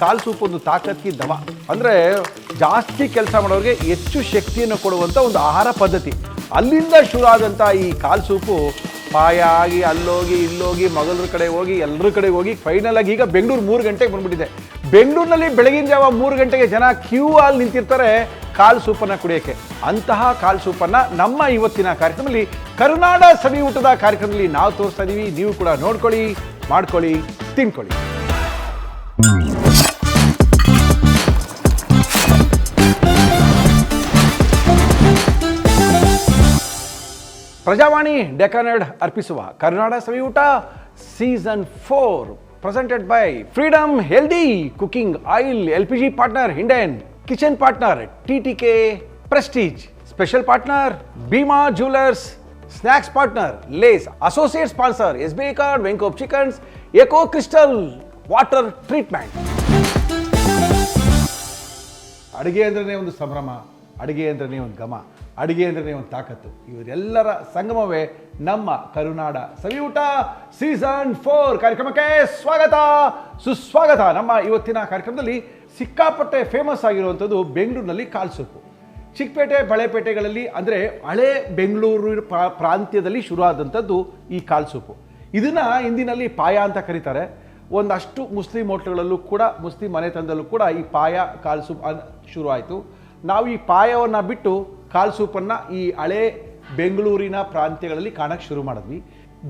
ಕಾಲ್ soup ಒಂದು ತಾಕತ್ಗೆ ದವ. ಅಂದರೆ ಜಾಸ್ತಿ ಕೆಲಸ ಮಾಡೋರಿಗೆ ಹೆಚ್ಚು ಶಕ್ತಿಯನ್ನು ಕೊಡುವಂಥ ಒಂದು ಆಹಾರ ಪದ್ಧತಿ. ಅಲ್ಲಿಂದ ಶುರು ಆದಂಥ ಈ ಕಾಲ್ ಸೂಪು ಪಾಯ ಆಗಿ ಅಲ್ಲೋಗಿ, ಇಲ್ಲೋಗಿ ಮಗಳರ ಕಡೆ ಹೋಗಿ ಎಲ್ಲರ ಕಡೆ ಹೋಗಿ ಫೈನಲ್ ಆಗಿ ಈಗ ಬೆಂಗಳೂರು ಮೂರು ಗಂಟೆಗೆ ಬಂದ್ಬಿಟ್ಟಿದೆ. ಬೆಂಗಳೂರಿನಲ್ಲಿ ಬೆಳಗಿನ ಜಾವ ಮೂರು ಗಂಟೆಗೆ ಜನ ಕ್ಯೂ ಅಲ್ಲಿ ನಿಂತಿರ್ತಾರೆ ಕಾಲ್ ಸೂಪನ್ನು ಕುಡಿಯೋಕ್ಕೆ. ಅಂತಹ ಕಾಲ್ ಸೂಪನ್ನು ನಮ್ಮ ಇವತ್ತಿನ ಕಾರ್ಯಕ್ರಮದಲ್ಲಿ ಕರುನಾಡ ಸವಿ ಊಟದ ಕಾರ್ಯಕ್ರಮದಲ್ಲಿ ನಾವು ತೋರಿಸ್ತಾ ಇದ್ದೀವಿ ನೀವು ಕೂಡ ನೋಡ್ಕೊಳ್ಳಿ, ಮಾಡ್ಕೊಳ್ಳಿ, ತಿನ್ಕೊಳ್ಳಿ. ಪ್ರಜಾವಾಣಿ ಡೆಕಾನೆಡ್ ಅರ್ಪಿಸುವ Karnataka Saviyoota season four presented by Freedom healthy cooking oil L P G partner ಹಿಂಡೆನ್ kitchen partner T T K Prestige special partner Bhima jewellers snacks partner Lay's associate sponsor S B card Venkob chickens Eco crystal water treatment ಅಡುಗೆ ಅಂದ್ರೆ ಒಂದು ಸಂಭ್ರಮ, ಅಡುಗೆ ಅಂದ್ರೆ ಒಂದು ಘಮ. ಅಡುಗೆ ಅಂದ್ರೆ ಒಂದು ತಾಕತ್ತು. ಇವರೆಲ್ಲರ ಸಂಗಮವೇ ನಮ್ಮ ಕರುನಾಡ. ಸವಿಯೂಟ ಸೀಸನ್ ಫೋರ್ ಕಾರ್ಯಕ್ರಮಕ್ಕೆ ಸ್ವಾಗತ. ಸುಸ್ವಾಗತ. ನಮ್ಮ ಇವತ್ತಿನ ಕಾರ್ಯಕ್ರಮದಲ್ಲಿ ಸಿಕ್ಕಾಪಟ್ಟೆ ಫೇಮಸ್ ಆಗಿರುವಂಥದ್ದು ಬೆಂಗಳೂರಿನಲ್ಲಿ ಕಾಲ್ಸೊಪ್ಪು ಚಿಕ್ಕಪೇಟೆ, ಬಳೆಪೇಟೆಗಳಲ್ಲಿ ಅಂದರೆ ಹಳೆ ಬೆಂಗಳೂರು ಪ್ರಾ- ಪ್ರಾಂತ್ಯದಲ್ಲಿ ಶುರುವಾದಂಥದ್ದು ಈ ಕಾಲ್ಸೊಪ್ಪು ಇದನ್ನು ಹಿಂದಿನಲ್ಲಿ ಪಾಯ ಅಂತ ಕರೀತಾರೆ. ಒಂದಷ್ಟು ಮುಸ್ಲಿಂ ಹೋಟ್ಲುಗಳಲ್ಲೂ ಕೂಡ, ಮುಸ್ಲಿಂ ಮನೆತನದಲ್ಲೂ ಕೂಡ ಈ ಪಾಯ ಕಾಲ್ಸೋಪ್ ಅನ್ ಶುರು ಆಯಿತು ನಾವು ಈ ಪಾಯವನ್ನು ಬಿಟ್ಟು ಕಾಲ್ ಸೂಪನ್ನು ಈ ಹಳೆ ಬೆಂಗಳೂರಿನ ಪ್ರಾಂತ್ಯಗಳಲ್ಲಿ ಕಾಣಕ್ಕೆ ಶುರು ಮಾಡಿದ್ವಿ.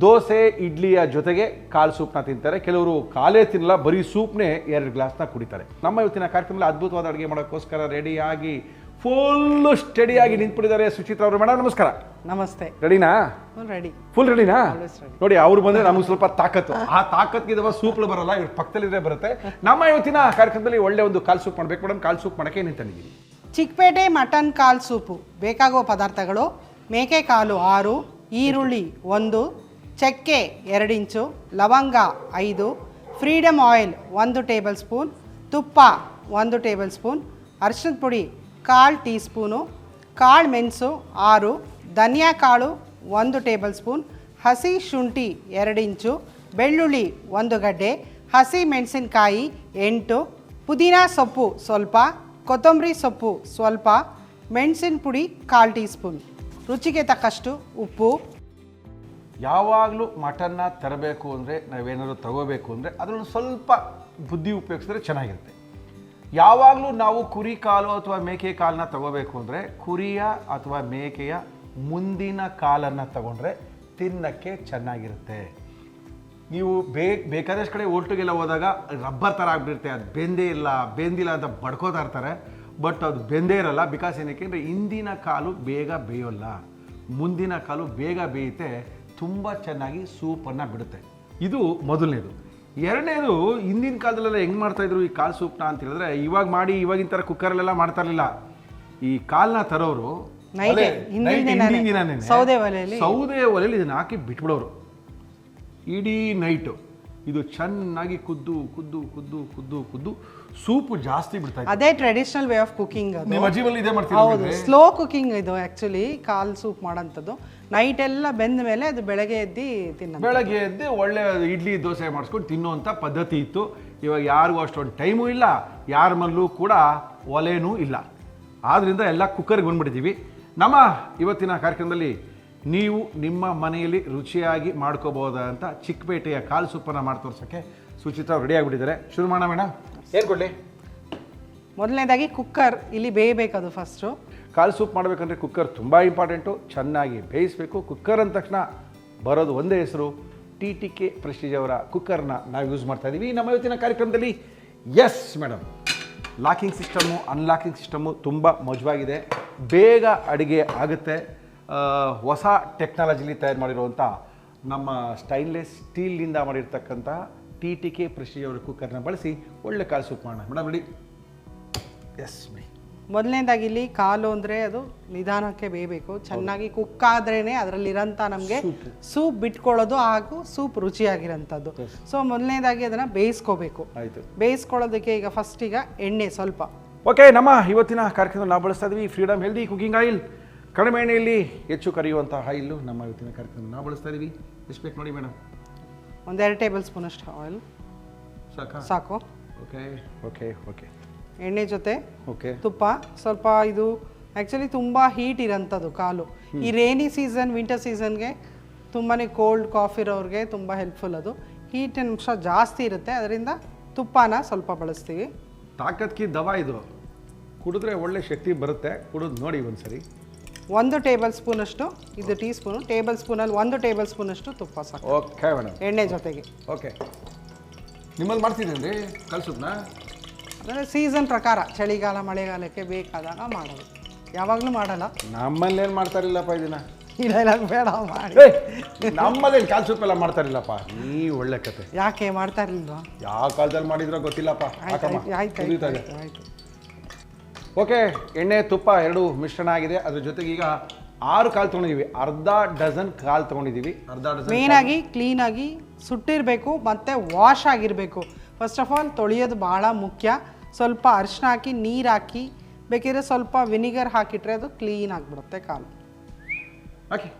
ದೋಸೆ ಇಡ್ಲಿಯ ಜೊತೆಗೆ ಕಾಲ್ ಸೂಪ್ನ ತಿಂತಾರೆ. ಕೆಲವರು ಕಾಲೇ ತಿನ್ನಲ್ಲ ಬರೀ ಸೂಪ್ನೇ ಎರಡು ಗ್ಲಾಸ್ನ ಕುಡಿತಾರೆ. ನಮ್ಮ ಇವತ್ತಿನ ಕಾರ್ಯಕ್ರಮದಲ್ಲಿ ಅದ್ಭುತವಾದ ಅಡುಗೆ ಮಾಡೋಕ್ಕೋಸ್ಕರ ರೆಡಿಯಾಗಿ ಫುಲ್ ಸ್ಟಡಿಯಾಗಿ ನಿಂತ್ಬಿಟ್ಟಿದ್ದಾರೆ ಸುಚಿತ್ರ ಅವರು. ಮೇಡಮ್ ನಮಸ್ಕಾರ. ನಮಸ್ತೆ. ರೆಡಿನಾ ರೆಡಿ ಫುಲ್ ರೆಡಿನಾ. ನೋಡಿ ಅವ್ರು ಬಂದ್ರೆ ನಮಗೆ ಸ್ವಲ್ಪ ತಾಕತ್ತು. ಆ ತಾಕತ್ಗಿದವ ಸೂಪ್ಲು ಬರಲ್ಲ ಇವ್ರ ಪಕ್ಕದಲ್ಲಿದ್ರೆ ಬರುತ್ತೆ. ನಮ್ಮ ಇವತ್ತಿನ ಕಾರ್ಯಕ್ರಮದಲ್ಲಿ ಒಳ್ಳೆ ಒಂದು ಕಾಲ್ ಸೂಪ್ ಮಾಡ್ಬೇಕು. ಮೇಡಮ್ ಕಾಲ್ ಸೂಪ್ ಮಾಡಕ್ಕೆ ನಿಂತಿದ್ದೀವಿ ಚಿಕ್ಕಪೇಟೆ ಮಟನ್ ಕಾಲ್ ಸೂಪು. ಬೇಕಾಗುವ ಪದಾರ್ಥಗಳು ಮೇಕೆ ಕಾಲು ಆರು, ಈರುಳ್ಳಿ ಒಂದು, ಚಕ್ಕೆ ಎರಡು ಇಂಚು, ಲವಂಗ ಐದು ಫ್ರೀಡಮ್ ಆಯಿಲ್ ಒಂದು ಟೇಬಲ್ ಸ್ಪೂನ್, ತುಪ್ಪ ಒಂದು ಟೇಬಲ್ ಸ್ಪೂನ್ ಅರಿಶಿನದ ಪುಡಿ ಕಾಲು ಟೀ ಸ್ಪೂನು ಕಾಳು ಮೆಣಸು ಆರು, ಧನಿಯಾ ಕಾಳು ಒಂದು ಟೇಬಲ್ ಸ್ಪೂನ್, ಹಸಿ ಶುಂಠಿ ಎರಡು ಇಂಚು, ಬೆಳ್ಳುಳ್ಳಿ ಒಂದು ಗಡ್ಡೆ, ಹಸಿ ಮೆಣಸಿನಕಾಯಿ ಎಂಟು, ಪುದೀನ ಸೊಪ್ಪು ಸ್ವಲ್ಪ ಕೊತ್ತಂಬರಿ ಸೊಪ್ಪು ಸ್ವಲ್ಪ, ಮೆಣಸಿನ ಪುಡಿ ಕಾಲು ಟೀ ಸ್ಪೂನ್ ರುಚಿಗೆ ತಕ್ಕಷ್ಟು ಉಪ್ಪು. ಯಾವಾಗಲೂ ಮಟನ್ನ ತರಬೇಕು ಅಂದರೆ ನಾವೇನಾದ್ರು ತಗೋಬೇಕು ಅಂದರೆ ಅದರಲ್ಲಿ ಸ್ವಲ್ಪ ಬುದ್ಧಿ ಉಪಯೋಗಿಸಿದ್ರೆ ಚೆನ್ನಾಗಿರುತ್ತೆ. ಯಾವಾಗಲೂ ನಾವು ಕುರಿ ಕಾಲು ಅಥವಾ ಮೇಕೆ ಕಾಲನ್ನ ತಗೋಬೇಕು ಅಂದರೆ ಕುರಿಯ ಅಥವಾ ಮೇಕೆಯ ಮುಂದಿನ ಕಾಲನ್ನು ತಗೊಂಡ್ರೆ ತಿನ್ನಕ್ಕೆ ಚೆನ್ನಾಗಿರುತ್ತೆ. ನೀವು ಬೇ ಬೇಕಾದಷ್ಟು ಕಡೆ ಓಲ್ಟುಗೆಲ್ಲ ಹೋದಾಗ ರಬ್ಬರ್ ಥರ ಆಗ್ಬಿಡುತ್ತೆ. ಅದು ಬೆಂದೇ ಇಲ್ಲ ಬೆಂದಿಲ್ಲ ಅಂತ ಬಡ್ಕೋತಾ ಇರ್ತಾರೆ. ಬಟ್ ಅದು ಬೆಂದೇ ಇರಲ್ಲ. ಬಿಕಾಸ್ ಏನಕ್ಕೆ ಅಂದರೆ ಹಿಂದಿನ ಕಾಲು ಬೇಗ ಬೇಯೋಲ್ಲ. ಮುಂದಿನ ಕಾಲು ಬೇಗ ಬೇಯುತ್ತೆ. ತುಂಬ ಚೆನ್ನಾಗಿ ಸೂಪನ್ನು ಬಿಡುತ್ತೆ. ಇದು ಮೊದಲನೇದು. ಎರಡನೇದು ಹಿಂದಿನ ಕಾಲದಲ್ಲೆಲ್ಲ ಹೆಂಗೆ ಮಾಡ್ತಾಯಿದ್ರು ಈ ಕಾಲು ಸೂಪ್ನ ಅಂತ ಹೇಳಿದ್ರೆ ಇವಾಗ ಮಾಡಿ ಇವಾಗಿನ ಥರ ಕುಕ್ಕರಲ್ಲೆಲ್ಲ ಮಾಡ್ತಾ ಇರಲಿಲ್ಲ. ಈ ಕಾಲನ್ನ ತರೋರು? ಸೌದೆ ಒಲೆಯಲ್ಲಿ ಇದನ್ನ ಹಾಕಿ ಬಿಟ್ಬಿಡೋರು. ಇಡೀ ನೈಟು ಇದು ಚೆನ್ನಾಗಿ ಕುದ್ದು ಕುದ್ದು ಕುದ್ದು ಕುದ್ದು ಕುದ್ದು ಸೂಪು ಜಾಸ್ತಿ ಬಿಡ್ತಾ ಇದೆ. ಅದೇ ಟ್ರೆಡಿಷನಲ್ ವೇ ಆಫ್ ಕುಕಿಂಗ್ ನಿಮ್ಮ ಇದೇ ಹೌದು ಮಾಡ್ತೀವಿ ಸ್ಲೋ ಕುಕಿಂಗ್ ಇದು ಆ್ಯಕ್ಚುಲಿ ಕಾಲ್ ಸೂಪ್ ಮಾಡೋಂಥದ್ದು. ನೈಟ್ ಎಲ್ಲ ಬೆಂದ ಮೇಲೆ ಅದು ಬೆಳಗ್ಗೆ ಎದ್ದು ತಿನ್ನೋದು ಬೆಳಗ್ಗೆ ಎದ್ದು ಒಳ್ಳೆ ಇಡ್ಲಿ ದೋಸೆ ಮಾಡಿಸ್ಕೊಂಡು ತಿನ್ನುವಂಥ ಪದ್ಧತಿ ಇತ್ತು. ಇವಾಗ ಯಾರಿಗೂ ಅಷ್ಟೊಂದು ಟೈಮು ಇಲ್ಲ ಯಾರ ಮಲ್ಲೂ ಕೂಡ ಒಲೆನೂ ಇಲ್ಲ. ಆದ್ದರಿಂದ ಎಲ್ಲ ಕುಕ್ಕರ್ಗೆ ಬಂದ್ಬಿಡ್ತೀವಿ ನಮ್ಮ ಇವತ್ತಿನ ಕಾರ್ಯಕ್ರಮದಲ್ಲಿ ನೀವು ನಿಮ್ಮ ಮನೆಯಲ್ಲಿ ರುಚಿಯಾಗಿ ಮಾಡ್ಕೋಬೋದಂತ ಚಿಕ್ಕಪೇಟೆಯ ಕಾಲು ಸೂಪನ್ನು ಮಾಡಿ ತೋರ್ಸೋಕ್ಕೆ ಸುಚಿತ್ರ ರೆಡಿ ಆಗಿಬಿಟ್ಟಿದ್ದಾರೆ. ಶುರು ಮಾಡೋಣ ಮೇಡಮ್ ಏನು ಕೊಡಲಿ? ಮೊದಲನೇದಾಗಿ ಕುಕ್ಕರ್ ಇಲ್ಲಿ ಬೇಯಬೇಕದು ಫಸ್ಟು ಕಾಲು ಸೂಪ್ ಮಾಡಬೇಕಂದ್ರೆ ಕುಕ್ಕರ್ ತುಂಬ ಇಂಪಾರ್ಟೆಂಟು ಚೆನ್ನಾಗಿ ಬೇಯಿಸಬೇಕು. ಕುಕ್ಕರ್ ಅಂದ ತಕ್ಷಣ ಬರೋದು ಒಂದೇ ಹೆಸರು ಟಿ ಟಿ ಕೆ ಪ್ರೆಸ್ಟೀಜ್ ಅವರ ಕುಕ್ಕರ್ನ ನಾವು ಯೂಸ್ ಮಾಡ್ತಾ ಇದ್ದೀವಿ ನಮ್ಮ ಇವತ್ತಿನ ಕಾರ್ಯಕ್ರಮದಲ್ಲಿ yes madam locking system unlocking system ತುಂಬ ಮಜವಾಗಿದೆ. ಬೇಗ ಅಡುಗೆ ಆಗುತ್ತೆ. ಹೊಸ ಟೆಕ್ನಾಲಜಿಲಿ ತಯಾರು ಮಾಡಿರುವಂಥ ನಮ್ಮ ಸ್ಟೈನ್ಲೆಸ್ ಸ್ಟೀಲ್ನಿಂದ ಮಾಡಿರ್ತಕ್ಕಂಥ ಟಿ ಟಿ ಕೆ ಪ್ರೆಸ್ಟೀಜ್ ಕುಕ್ಕರ್ನ ಬಳಸಿ ಒಳ್ಳೆ ಕಾಲು ಸೂಪ್ ಮಾಡೋಣ. ಮೇಡಮ್ ರೆಡಿ ಎಸ್ ಬಿಡಿ ಮೊದಲನೇದಾಗಿ ಇಲ್ಲಿ ಕಾಲು ಅಂದರೆ ಅದು ನಿಧಾನಕ್ಕೆ ಬೇಯಬೇಕು. ಚೆನ್ನಾಗಿ ಕುಕ್ ಆದ್ರೇ ಅದರಲ್ಲಿರೋಂಥ ನಮಗೆ ಸೂಪ್. ಬಿಟ್ಕೊಳ್ಳೋದು ಹಾಗೂ ಸೂಪ್ ರುಚಿಯಾಗಿರೋಂಥದ್ದು. ಸೊ ಮೊದಲನೇದಾಗಿ ಅದನ್ನು ಬೇಯಿಸ್ಕೋಬೇಕು. ಆಯಿತು. ಬೇಯಿಸ್ಕೊಳ್ಳೋದಕ್ಕೆ ಈಗ ಫಸ್ಟ್ ಈಗ ಎಣ್ಣೆ ಸ್ವಲ್ಪ. ಓಕೆ ನಮ್ಮ ಇವತ್ತಿನ ಕಾರ್ಯಕ್ರಮದಲ್ಲಿ ನಾವು ಬಳಸ್ತಾ ಇದ್ವಿ. ಫ್ರೀಡಮ್ ಹೆಲ್ದಿ ಕುಕಿಂಗ್ ಆಯಿಲ್ ಕಡಿಮೆ ಎಣ್ಣೆಯಲ್ಲಿ ಹೆಚ್ಚು ಕರಿಯುವಂಥ ಆಯಿಲು ನಮ್ಮ ಇವತ್ತಿನ ಕಾರ್ಯಕ್ರಮ ನಾವು ಬಳಸ್ತಾ ಇದ್ದೀವಿ ಎಷ್ಟು ಬೇಕು ನೋಡಿ ಮೇಡಮ್? ಒಂದೆರಡು ಟೇಬಲ್ ಸ್ಪೂನ್ ಅಷ್ಟು ಆಯಿಲ್. ಸಾಕು? ಸಾಕು. Okay okay okay. ಎಣ್ಣೆ ಜೊತೆ ಓಕೆ. ತುಪ್ಪ ಸ್ವಲ್ಪ ಇದು ಆ್ಯಕ್ಚುಲಿ ತುಂಬ ಹೀಟ್ ಇರೋಂಥದ್ದು ಕಾಲು. ಈ ರೇನಿ ಸೀಸನ್ ವಿಂಟರ್ ಸೀಸನ್ಗೆ ತುಂಬಾ ಕೋಲ್ಡ್ ಕಾಫಿ ಇರೋರಿಗೆ ತುಂಬ ಹೆಲ್ಪ್ಫುಲ್ ಅದು. ಹೀಟ್ ಅಂಶ ಜಾಸ್ತಿ ಇರುತ್ತೆ ಅದರಿಂದ ತುಪ್ಪನ ಸ್ವಲ್ಪ ಬಳಸ್ತೀವಿ. ತಾಕತ್ಕಿ ದವಾ ಇದು. ಕುಡಿದ್ರೆ ಒಳ್ಳೆ ಶಕ್ತಿ ಬರುತ್ತೆ. ಕುಡಿದು ನೋಡಿ ಒಂದ್ಸರಿ. ಒಂದು ಟೇಬಲ್ ಸ್ಪೂನಷ್ಟು ಇದು ಟೀ ಸ್ಪೂನು ಟೇಬಲ್ ಸ್ಪೂನಲ್ಲಿ ಒಂದು ಟೇಬಲ್ ಸ್ಪೂನಷ್ಟು ತುಪ್ಪ ಸಾಕು. Okay madam. ಎಣ್ಣೆ ಜೊತೆಗೆ. ಓಕೆ. ನಿಮ್ಮಲ್ಲಿ ಮಾಡ್ತಿದ್ದೀನಿ ಕಲ್ಸುದ್ನ? ಅಂದರೆ ಸೀಸನ್ ಪ್ರಕಾರ ಚಳಿಗಾಲ ಮಳೆಗಾಲಕ್ಕೆ ಬೇಕಾದಾಗ ಮಾಡೋದು. ಯಾವಾಗಲೂ ಮಾಡಲ್ಲ. ನಮ್ಮಲ್ಲಿ ಏನು ಮಾಡ್ತಾರಿಲ್ಲಪ್ಪ ಇದನ್ನ? ಇಲ್ಲ ಇಲ್ಲ ಬೇಡ ಮಾಡಿ. ನಮ್ಮಲ್ಲಿ ಕಾಲ್ ಎಲ್ಲ ಮಾಡ್ತಾರಿಲ್ಲಪ್ಪ ಈ ಒಳ್ಳೆ ಕತೆ ಯಾಕೆ ಮಾಡ್ತಾ ಇರಲಿಲ್ವಾ? ಯಾವ ಕಾಲದಲ್ಲಿ ಮಾಡಿದ್ರೋ ಗೊತ್ತಿಲ್ಲಪ್ಪ. ಆಯ್ತು ಆಯ್ತು ಆಯ್ತು. ಓಕೆ ಎಣ್ಣೆ ತುಪ್ಪ ಎರಡು ಮಿಶ್ರಣ ಆಗಿದೆ. ಅದ್ರ ಜೊತೆಗೆ ಈಗ ಆರು ಕಾಲು ತೊಗೊಂಡಿದ್ದೀವಿ ಅರ್ಧ ಡಜನ್ ಕಾಲು ತೊಗೊಂಡಿದ್ದೀವಿ ಅರ್ಧ ಡಜನ್ ಮೇಯ್ನಾಗಿ ಕ್ಲೀನಾಗಿ ಸುಟ್ಟಿರಬೇಕು ಮತ್ತು ವಾಶ್ ಆಗಿರಬೇಕು. ಫಸ್ಟ್ ಆಫ್ ಆಲ್ ತೊಳೆಯೋದು ಭಾಳ ಮುಖ್ಯ. ಸ್ವಲ್ಪ ಅರಿಶಿನ ಹಾಕಿ ನೀರು ಹಾಕಿ ಬೇಕಿದ್ರೆ ಸ್ವಲ್ಪ ವಿನಿಗರ್ ಹಾಕಿಟ್ರೆ ಅದು ಕ್ಲೀನ್ ಆಗಿಬಿಡುತ್ತೆ ಕಾಲು. ಓಕೆ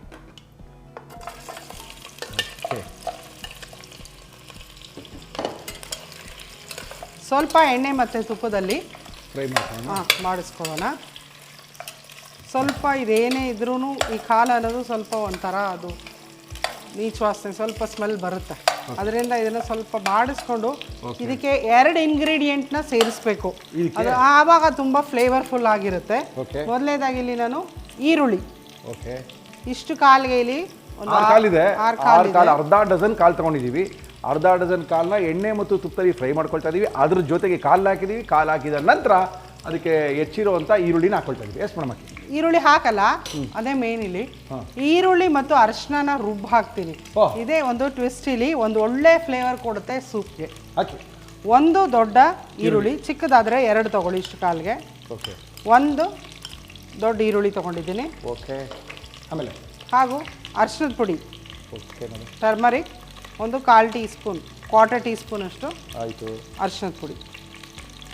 ಸ್ವಲ್ಪ ಎಣ್ಣೆ ಮತ್ತು ತುಪ್ಪದಲ್ಲಿ ಫ್ರೈ ಮಾಡ್ಕೊಳ್ಳೋಣ. ಹಾಂ ಮಾಡಿಸ್ಕೊಳ್ಳೋಣ. ಸ್ವಲ್ಪ ಇದೇನೇ ಇದ್ರೂ ಈ ಕಾಲು ಅನ್ನೋದು ಸ್ವಲ್ಪ ಒಂಥರ ಅದು ನೀಚ್ ವಾಸನೆ ಸ್ವಲ್ಪ ಸ್ಮೆಲ್ ಬರುತ್ತೆ. ಅದರಿಂದ ಇದನ್ನು ಸ್ವಲ್ಪ ಬಾಡಿಸ್ಕೊಂಡು ಇದಕ್ಕೆ ಎರಡು ಇಂಗ್ರೀಡಿಯೆಂಟ್ನ ಸೇರಿಸ್ಬೇಕು? ಅದು ಆವಾಗ ತುಂಬ ಫ್ಲೇವರ್ಫುಲ್ ಆಗಿರುತ್ತೆ. ಮೊದಲನೇದಾಗಿ ಇಲ್ಲಿ ನಾನು ಈರುಳ್ಳಿ. ಓಕೆ ಇಷ್ಟು ಕಾಲಿಗೆ ಇಲ್ಲಿ ಒಂದು ಆರು ಆರು ಕಾಲು ಅರ್ಧ ಡಜನ್ ಕಾಲು ತೊಗೊಂಡಿದ್ದೀವಿ. ಅರ್ಧ ಡಜನ್ ಕಾಲನ್ನ ಎಣ್ಣೆ ಮತ್ತು ತುಪ್ಪದಲ್ಲಿ ಫ್ರೈ ಮಾಡ್ಕೊಳ್ತಾ ಇದ್ದೀವಿ ಅದ್ರ ಜೊತೆಗೆ ಕಾಲು ಹಾಕಿದ್ದೀವಿ ಕಾಲು ಹಾಕಿದ ನಂತರ ಅದಕ್ಕೆ ಹೆಚ್ಚಿರುವಂಥ ಈರುಳ್ಳಿನ ಹಾಕೊಳ್ತಾ ಇದ್ದೀವಿ ಎಸ್ ಮೇಡಮ್ ಈರುಳ್ಳಿ ಹಾಕಲ್ಲ? ಅದೇ ಮೇನ್ ಇಲ್ಲಿ. ಈರುಳ್ಳಿ ಮತ್ತು ಅರಿಶಿನ ರುಬ್ಬ್ ಹಾಕ್ತೀನಿ. ಇದೇ ಒಂದು ಟ್ವಿಸ್ಟ್ ಇಲ್ಲಿ. ಒಂದು ಒಳ್ಳೆ ಫ್ಲೇವರ್ ಕೊಡುತ್ತೆ ಸೂಪ್ಗೆ. ಹಾಕಿ. ಒಂದು ದೊಡ್ಡ ಈರುಳ್ಳಿ. ಚಿಕ್ಕದಾದರೆ ಎರಡು ತಗೊಳ್ಳಿ ಇಷ್ಟು ಕಾಲಿಗೆ. ಓಕೆ. ಒಂದು ದೊಡ್ಡ ಈರುಳ್ಳಿ ತಗೊಂಡಿದ್ದೀನಿ. ಓಕೆ. ಆಮೇಲೆ? ಹಾಗೂ ಅರಿಶಿನದ ಪುಡಿ. ಟರ್ಮರಿಕ್. ಒಂದು ಕಾಲು teaspoon quarter teaspoon ಅಷ್ಟು ಆಯಿತು. ಅರಿಶಿನದ ಪುಡಿ.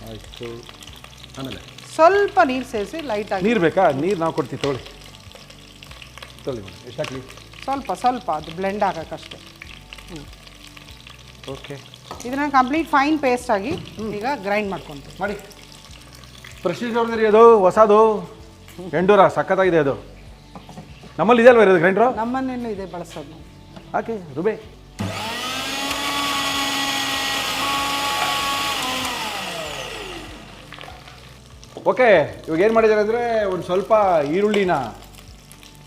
ಆಯಿತು. ಆಮೇಲೆ? ಸ್ವಲ್ಪ ನೀರು ಸೇರಿಸಿ ಲೈಟಾಗಿ ನೀರು ಬೇಕಾ? ನೀರು ನಾವು ಕೊಡ್ತೀವಿ ತೊಗೊಳ್ಳಿ. ತೊಳಿ ಮೇಡಮ್ ಎಷ್ಟು ಹಾಕಲಿ ಸ್ವಲ್ಪ ಸ್ವಲ್ಪ ಅದು ಬ್ಲೆಂಡ್ ಆಗಕ್ಕಷ್ಟೇ ಓಕೆ. ಇದನ್ನ ಕಂಪ್ಲೀಟ್ ಫೈನ್ ಪೇಸ್ಟ್ ಆಗಿ ಈಗ ಗ್ರೈಂಡ್ ಮಾಡ್ಕೊತೀವಿ. ಮಾಡಿ. ಪ್ರೆಸ್ಟೀಜ್ ಅವ್ರದ್ದು ಅದು ಹೊಸದು? ಎಂಡೂರ ಸಖತ್ತಾಗಿದೆ ಅದು. ನಮ್ಮಲ್ಲಿ ಇದೆ ಅಲ್ವಾ ಇರೋದು ಗ್ರೈಂಡ್ರು ನಮ್ಮನೇನು ಇದೆ ಬಳಸೋದು. ಓಕೆ ಹಾಕಿ ರುಬೆ? ಓಕೆ ಇವಾಗ ಏನು ಮಾಡಿದ್ದಾರೆ ಅಂದರೆ ಒಂದು ಸ್ವಲ್ಪ ಈರುಳ್ಳಿನ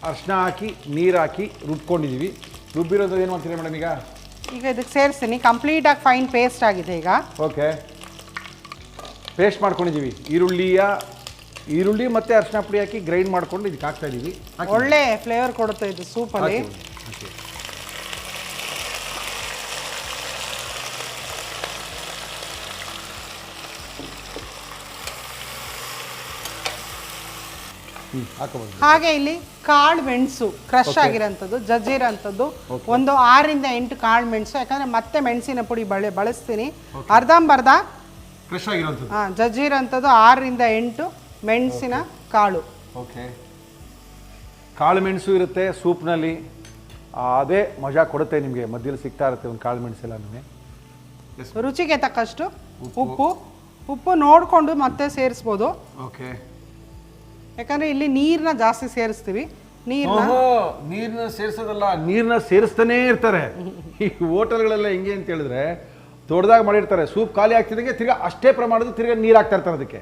ಅರ್ಶಿನ ಹಾಕಿ ನೀರು ಹಾಕಿ ರುಬ್ಕೊಂಡಿದ್ದೀವಿ ರುಬ್ಬಿರೋದು ಏನು ಮಾಡ್ತೀರಿ ಮೇಡಮ್ ಈಗ? ಈಗ ಇದಕ್ಕೆ ಸೇರಿಸ್ತೀನಿ. ಕಂಪ್ಲೀಟಾಗಿ ಫೈನ್ ಪೇಸ್ಟ್ ಆಗಿದೆ ಈಗ. ಓಕೆ. ಪೇಸ್ಟ್ ಮಾಡ್ಕೊಂಡಿದ್ದೀವಿ ಈರುಳ್ಳಿಯ ಈರುಳ್ಳಿ ಮತ್ತು ಅರ್ಶಿನ ಪುಡಿ ಹಾಕಿ ಗ್ರೈಂಡ್ ಮಾಡ್ಕೊಂಡು ಇದಕ್ಕೆ ಹಾಕ್ತಾ ಇದ್ದೀವಿ ಒಳ್ಳೆ ಫ್ಲೇವರ್ ಕೊಡುತ್ತೆ ಇದು ಸೂಪಲ್ಲಿ ಹಾಗೆ ಇಲ್ಲಿ ಕಾಳು ಮೆಣಸು ಕ್ರಶ್ ಆಗಿರೋಂಥದ್ದು ಜಜ್ಜಿರೋಂಥದ್ದು. ಒಂದು ಆರರಿಂದ ಎಂಟು ಕಾಳು ಮೆಣಸು ಯಾಕಂದ್ರೆ ಮತ್ತೆ ಮೆಣಸಿನ ಪುಡಿ ಬಳೆ ಬಳಸ್ತೀನಿ. ಅರ್ಧಂಬರ್ಧ. ಹಾಂ ಜಜ್ಜಿರೋಂಥದ್ದು ಆರರಿಂದ ಎಂಟು ಮೆಣಸಿನ ಕಾಳು. ಓಕೆ ಕಾಳು ಮೆಣಸು ಇರುತ್ತೆ ಸೂಪ್ನಲ್ಲಿ. ಅದೇ ಮಜಾ ಕೊಡುತ್ತೆ ನಿಮಗೆ. ಮಧ್ಯದಲ್ಲಿ ಸಿಗ್ತಾ ಇರುತ್ತೆ ಒಂದು ಕಾಳು ಮೆಣಸೆಲ್ಲ ನಿಮಗೆ. ರುಚಿಗೆ ತಕ್ಕಷ್ಟು ಉಪ್ಪು. ಉಪ್ಪು. ನೋಡಿಕೊಂಡು ಮತ್ತೆ ಸೇರಿಸ್ಬೋದು. ಓಕೆ ಯಾಕಂದರೆ ಇಲ್ಲಿ ನೀರನ್ನ ಜಾಸ್ತಿ ಸೇರಿಸ್ತೀವಿ. ನೀರನ್ನ ಓಹೋ ನೀರನ್ನ ಸೇರಿಸೋದಲ್ಲ ನೀರನ್ನ ಸೇರಿಸ್ತಾನೇ ಇರ್ತಾರೆ. ಈ ಹೋಟೆಲ್ಗಳೆಲ್ಲ ಹೆಂಗೆ ಅಂತ ಹೇಳಿದ್ರೆ ದೊಡ್ಡದಾಗಿ ಮಾಡಿರ್ತಾರೆ. ಸೂಪ್ ಖಾಲಿ ಆಗ್ತಿದ್ದಂಗೆ ತಿರ್ಗಾ ಅಷ್ಟೇ ಪ್ರಮಾಣದ ತಿರ್ಗಾ ನೀರು ಹಾಕ್ತಾ ಇರ್ತಾರೆ ಅದಕ್ಕೆ.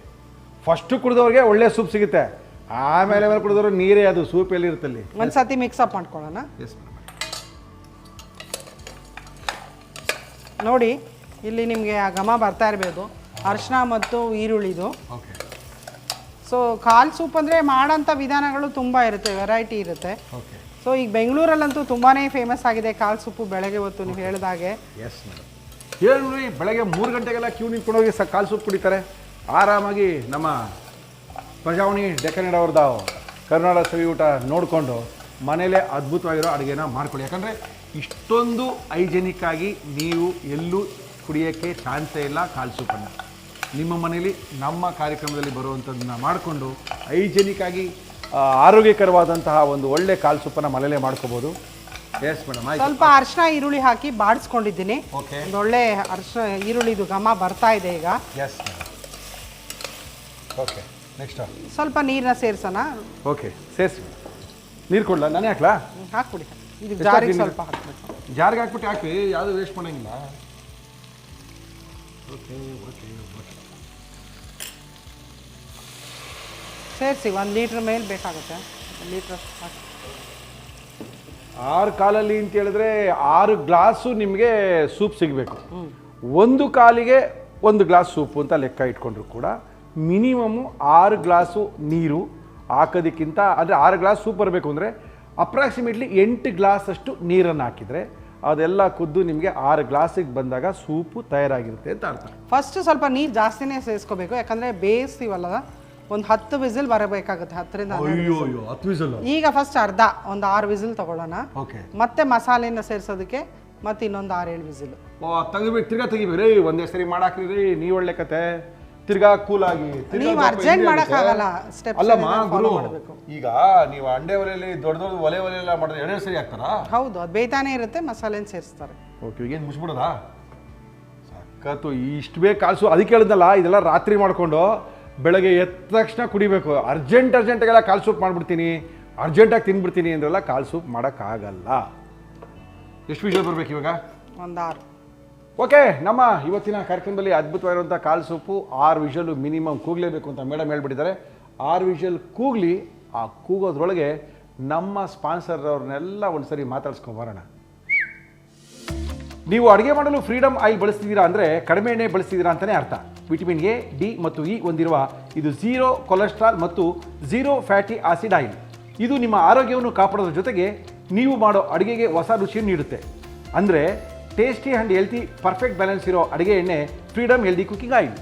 ಫಸ್ಟು ಕುಡಿದವ್ರಿಗೆ ಒಳ್ಳೆ ಸೂಪ್ ಸಿಗುತ್ತೆ. ಆಮೇಲೆ ಆಮೇಲೆ ಕುಡಿದವ್ರು ನೀರೇ ಅದು ಸೂಪ್ ಎಲ್ಲಿ ಇರುತ್ತಲ್ಲಿ ಒಂದ್ಸತಿ ಮಿಕ್ಸ್ ಅಪ್ ಮಾಡ್ಕೊಳ್ಳೋಣ. ಎಸ್ ನೋಡಿ ಇಲ್ಲಿ ನಿಮಗೆ ಆ ಘಮ ಬರ್ತಾ ಇರಬೇಕು ಅರಿಶಿನ ಮತ್ತು ಈರುಳ್ಳಿದು. ಓಕೆ ಸೊ ಕಾಲ್ ಸೂಪ್ ಅಂದರೆ ಮಾಡೋಂಥ ವಿಧಾನಗಳು ತುಂಬ ಇರುತ್ತೆ ವೆರೈಟಿ ಇರುತ್ತೆ. ಓಕೆ ಸೊ ಈಗ ಬೆಂಗಳೂರಲ್ಲಂತೂ ತುಂಬಾ ಫೇಮಸ್ ಆಗಿದೆ ಕಾಲ್ ಸೂಪು ಬೆಳಗ್ಗೆ ಹೊತ್ತು ನೀವು ಹೇಳಿದಾಗೆ. ಎಸ್ ಮೇಡಮ್ ಹೇಳ್ರಿ ಬೆಳಗ್ಗೆ ಮೂರು ಗಂಟೆಗೆಲ್ಲ ಕ್ಯೂ ನಿಂತ್ಕೊಂಡೋಗಿ ಸ ಕಾಲು ಸೂಪ್ ಕುಡಿತಾರೆ. ಆರಾಮಾಗಿ ನಮ್ಮ ಪ್ರಜಾವಣಿ ಡೆಕನೇಡ್ ಅವ್ರದ್ದು ಕರ್ನಾಟಕ ಸವಿ ಊಟ ನೋಡಿಕೊಂಡು ಮನೇಲೇ ಅದ್ಭುತವಾಗಿರೋ ಅಡುಗೆನ ಮಾಡ್ಕೊಳ್ಳಿ. ಯಾಕಂದರೆ ಇಷ್ಟೊಂದು ಹೈಜೆನಿಕ್ ಆಗಿ ನೀವು ಎಲ್ಲೂ ಕುಡಿಯೋಕ್ಕೆ ಚಾನ್ಸೇ ಇಲ್ಲ ಕಾಲು ಸೂಪನ್ನು. ನಿಮ್ಮ ಮನೇಲಿ ನಮ್ಮ ಕಾರ್ಯಕ್ರಮದಲ್ಲಿ ಬರುವಂಥದ್ದನ್ನ ಮಾಡಿಕೊಂಡು ಹೈಜೆನಿಕ್ ಆಗಿ ಆರೋಗ್ಯಕರವಾದಂತಹ ಒಂದು ಒಳ್ಳೆ ಕಾಲು ಸೂಪನ್ನು ಮನೇಲೇ ಮಾಡ್ಕೋಬೋದು. ಎಸ್ ಮೇಡಮ್ ಆಯ್ತು. ಸ್ವಲ್ಪ ಅರಿಶಿನ ಈರುಳ್ಳಿ ಹಾಕಿ ಬಾಡಿಸ್ಕೊಂಡಿದ್ದೀನಿ. ಓಕೆ ಒಂದೊಳ್ಳೆ ಅರಿಶಿನ ಈರುಳ್ಳಿದು ಘಮ ಬರ್ತಾ ಇದೆ ಈಗ. ಎಸ್ ಓಕೆ ನೆಕ್ಸ್ಟ್ ಸ್ವಲ್ಪ ನೀರನ್ನ ಸೇರಿಸೋಣ. ಓಕೆ ಸೇರಿಸಿ. ನೀರು ಕೊಡ್ಲಾ? ನಾನೇ ಹಾಕ್ಲಾ? ಹಾಕ್ಬಿಡಿ. ಇದು ಜಾರಿಗೆ ಸ್ವಲ್ಪ ಹಾಕ್ಬೇಕು. ಜಾರಿಗೆ ಹಾಕ್ಬಿಟ್ಟು ಹಾಕಿ ಯಾವುದು ವೇಸ್ಟ್ ಮಾಡಂಗಿಲ್ಲ. ಓಕೆ ಓಕೆ ಸೇರಿಸಿ ಒಂದು ಲೀಟ್ರ್ ಮೇಲೆ ಬೇಕಾಗುತ್ತೆ. ಲೀಟ್ರ್ ಹಾಕಿ. ಆರು ಕಾಲಲ್ಲಿ ಅಂತ ಹೇಳಿದ್ರೆ ಆರು ಗ್ಲಾಸು ನಿಮಗೆ ಸೂಪ್ ಸಿಗಬೇಕು. ಒಂದು ಕಾಲಿಗೆ ಒಂದು ಗ್ಲಾಸ್ ಸೂಪ್ ಅಂತ ಲೆಕ್ಕ ಇಟ್ಕೊಂಡ್ರು ಕೂಡ ಮಿನಿಮಮ್ಮು ಆರು ಗ್ಲಾಸು ನೀರು ಹಾಕೋದಕ್ಕಿಂತ ಅಂದರೆ ಆರು ಗ್ಲಾಸ್ ಸೂಪ್ ಬರಬೇಕು ಅಂದರೆ ಅಪ್ರಾಕ್ಸಿಮೇಟ್ಲಿ ಎಂಟು ಗ್ಲಾಸ್ ಅಷ್ಟು ನೀರನ್ನು ಹಾಕಿದರೆ ಅದೆಲ್ಲ ಕುದ್ದು ನಿಮಗೆ ಆರು ಗ್ಲಾಸಿಗೆ ಬಂದಾಗ ಸೂಪು ತಯಾರಾಗಿರುತ್ತೆ ಅಂತ ಅರ್ಥ. ಫಸ್ಟ್ ಸ್ವಲ್ಪ ನೀರು ಜಾಸ್ತಿನೇ ಸೇರಿಸ್ಕೋಬೇಕು ಯಾಕಂದರೆ ಬೇಯಿಸ್ತೀವಲ್ಲ ಒಂದು ಹತ್ತು ವಿಸಿಲ್ ಬರಬೇಕಾಗುತ್ತೆ ಹತ್ತರಿಂದ ಹನ್ನೆರಡು ಅಯ್ಯೋ ಅಯ್ಯೋ ಹತ್ತು ವಿಸಲ್ ಈಗ ಫಸ್ಟ್ ಅರ್ಧ ಒಂದು ಆರು ವಿಸಿಲ್ ತಗೊಳ್ಳೋಣ. ಓಕೆ. ಮತ್ತೆ ಮಸಾಲೆಯನ್ನು ಮಸಾಲೆನ ಸೇರಿಸೋದಕ್ಕೆ ಮತ್ತೆ ಇನ್ನೊಂದು ಆರೇಳು ವಿಸಿಲ್. ಓ ತೆಗಿಬೇಕು ತಿರ್ಗಾ ತೆಗಿಬೇಕು ರೀ ಒಂದೇ ಸರಿ ಮಾಡಾಕ್ರಿ ರೀ ನೀವು ಒಳ್ಳೆ ಕತೆ. ತಿರ್ಗಾ ಕೂಲಾಗಿ ನೀವು ಅರ್ಜೆಂಟ್ urgent ಮಾಡಕ್ಕಾಗಲ್ಲ. Steps ಅಲ್ಲಮ್ಮ follow ಗುರು ಮಾಡ್ಬೇಕು. ಈಗ ನೀವು ಅಂಡೆ ಒಲೆಯಲ್ಲಿ ದೊಡ್ಡ ದೊಡ್ಡ ಒಲೆ ಒಲೆ ಎಲ್ಲ ಮಾಡಿದ್ರೆ ಎರಡೇ ಸರಿ ಹಾಕ್ತಾರಾ ಹೌದು ಅದು ಬೇಯ್ತಾನೆ ಇರುತ್ತೆ ಮಸಾಲೆನ ಸೇರಿಸ್ತಾರೆ. ಓಕೆ ಈಗೇನು ಮುಚ್ಬಿಡೋದಾ? ಸಖತ್ತು ಇಷ್ಟು ಬೇಕು ಕಾಸು ಅದಕ್ಕೆ ಹೇಳಿದ್ನಲ್ಲ ಇದೆಲ್ಲ ರಾತ್ರಿ ಮಾಡಿಕೊಂಡು ಬೆಳಗ್ಗೆ ಎದ್ದ ತಕ್ಷಣ ಕುಡಿಬೇಕು. ಅರ್ಜೆಂಟ್ ಅರ್ಜೆಂಟಾಗೆಲ್ಲ ಕಾಲು ಸೂಪ್ ಮಾಡಿಬಿಡ್ತೀನಿ. ಅರ್ಜೆಂಟಾಗಿ ತಿನ್ಬಿಡ್ತೀನಿ ಅಂದ್ರೆಲ್ಲ ಕಾಲು ಸೂಪ್ ಮಾಡೋಕ್ಕಾಗಲ್ಲ. ಎಷ್ಟು ವಿಷಯ ಬರ್ಬೇಕು ಇವಾಗ? ಒಂದು ಆರು ಓಕೆ ನಮ್ಮ ಇವತ್ತಿನ ಕಾರ್ಯಕ್ರಮದಲ್ಲಿ ಅದ್ಭುತವಾಗಿರುವಂಥ ಕಾಲು ಸೂಪು ಆರು ವಿಷಲು ಮಿನಿಮಮ್ ಕೂಗಲೇಬೇಕು ಅಂತ ಮೇಡಮ್ ಹೇಳ್ಬಿಟ್ಟಿದ್ದಾರೆ. ಆರು ವಿಷಲ್ ಕೂಗ್ಲಿ ಆ ಕೂಗೋದ್ರೊಳಗೆ ನಮ್ಮ ಸ್ಪಾನ್ಸರ್ ಅವ್ರನ್ನೆಲ್ಲ ಮಾತಾಡ್ಸ್ಕೊಂಡು ಮಾತಾಡ್ಸ್ಕೊಂಬರೋಣ ನೀವು ಅಡುಗೆ ಮಾಡಲು ಫ್ರೀಡಮ್ ಆಯಿಲ್ ಬಳಸ್ತಿದ್ದೀರಾ ಅಂದರೆ ಕಡಿಮೆ ಎಣ್ಣೆ ಬಳಸ್ತಿದ್ದೀರಾ ಅಂತಲೇ ಅರ್ಥ. ವಿಟಮಿನ್ ಎ ಡಿ ಮತ್ತು ಇ ಹೊಂದಿರುವ ಇದು ಝೀರೋ ಕೊಲೆಸ್ಟ್ರಾಲ್ ಮತ್ತು ಝೀರೋ ಫ್ಯಾಟಿ ಆಸಿಡ್ ಆಯಿಲ್ ಇದು ನಿಮ್ಮ ಆರೋಗ್ಯವನ್ನು ಕಾಪಾಡೋದ್ರ ಜೊತೆಗೆ ನೀವು ಮಾಡೋ ಅಡುಗೆಗೆ ಹೊಸ ರುಚಿಯನ್ನು ನೀಡುತ್ತೆ. ಅಂದರೆ tasty and healthy perfect balance ಇರೋ ಅಡುಗೆ ಎಣ್ಣೆ ಫ್ರೀಡಮ್ ಹೆಲ್ದಿ ಕುಕಿಂಗ್ ಆಯಿಲ್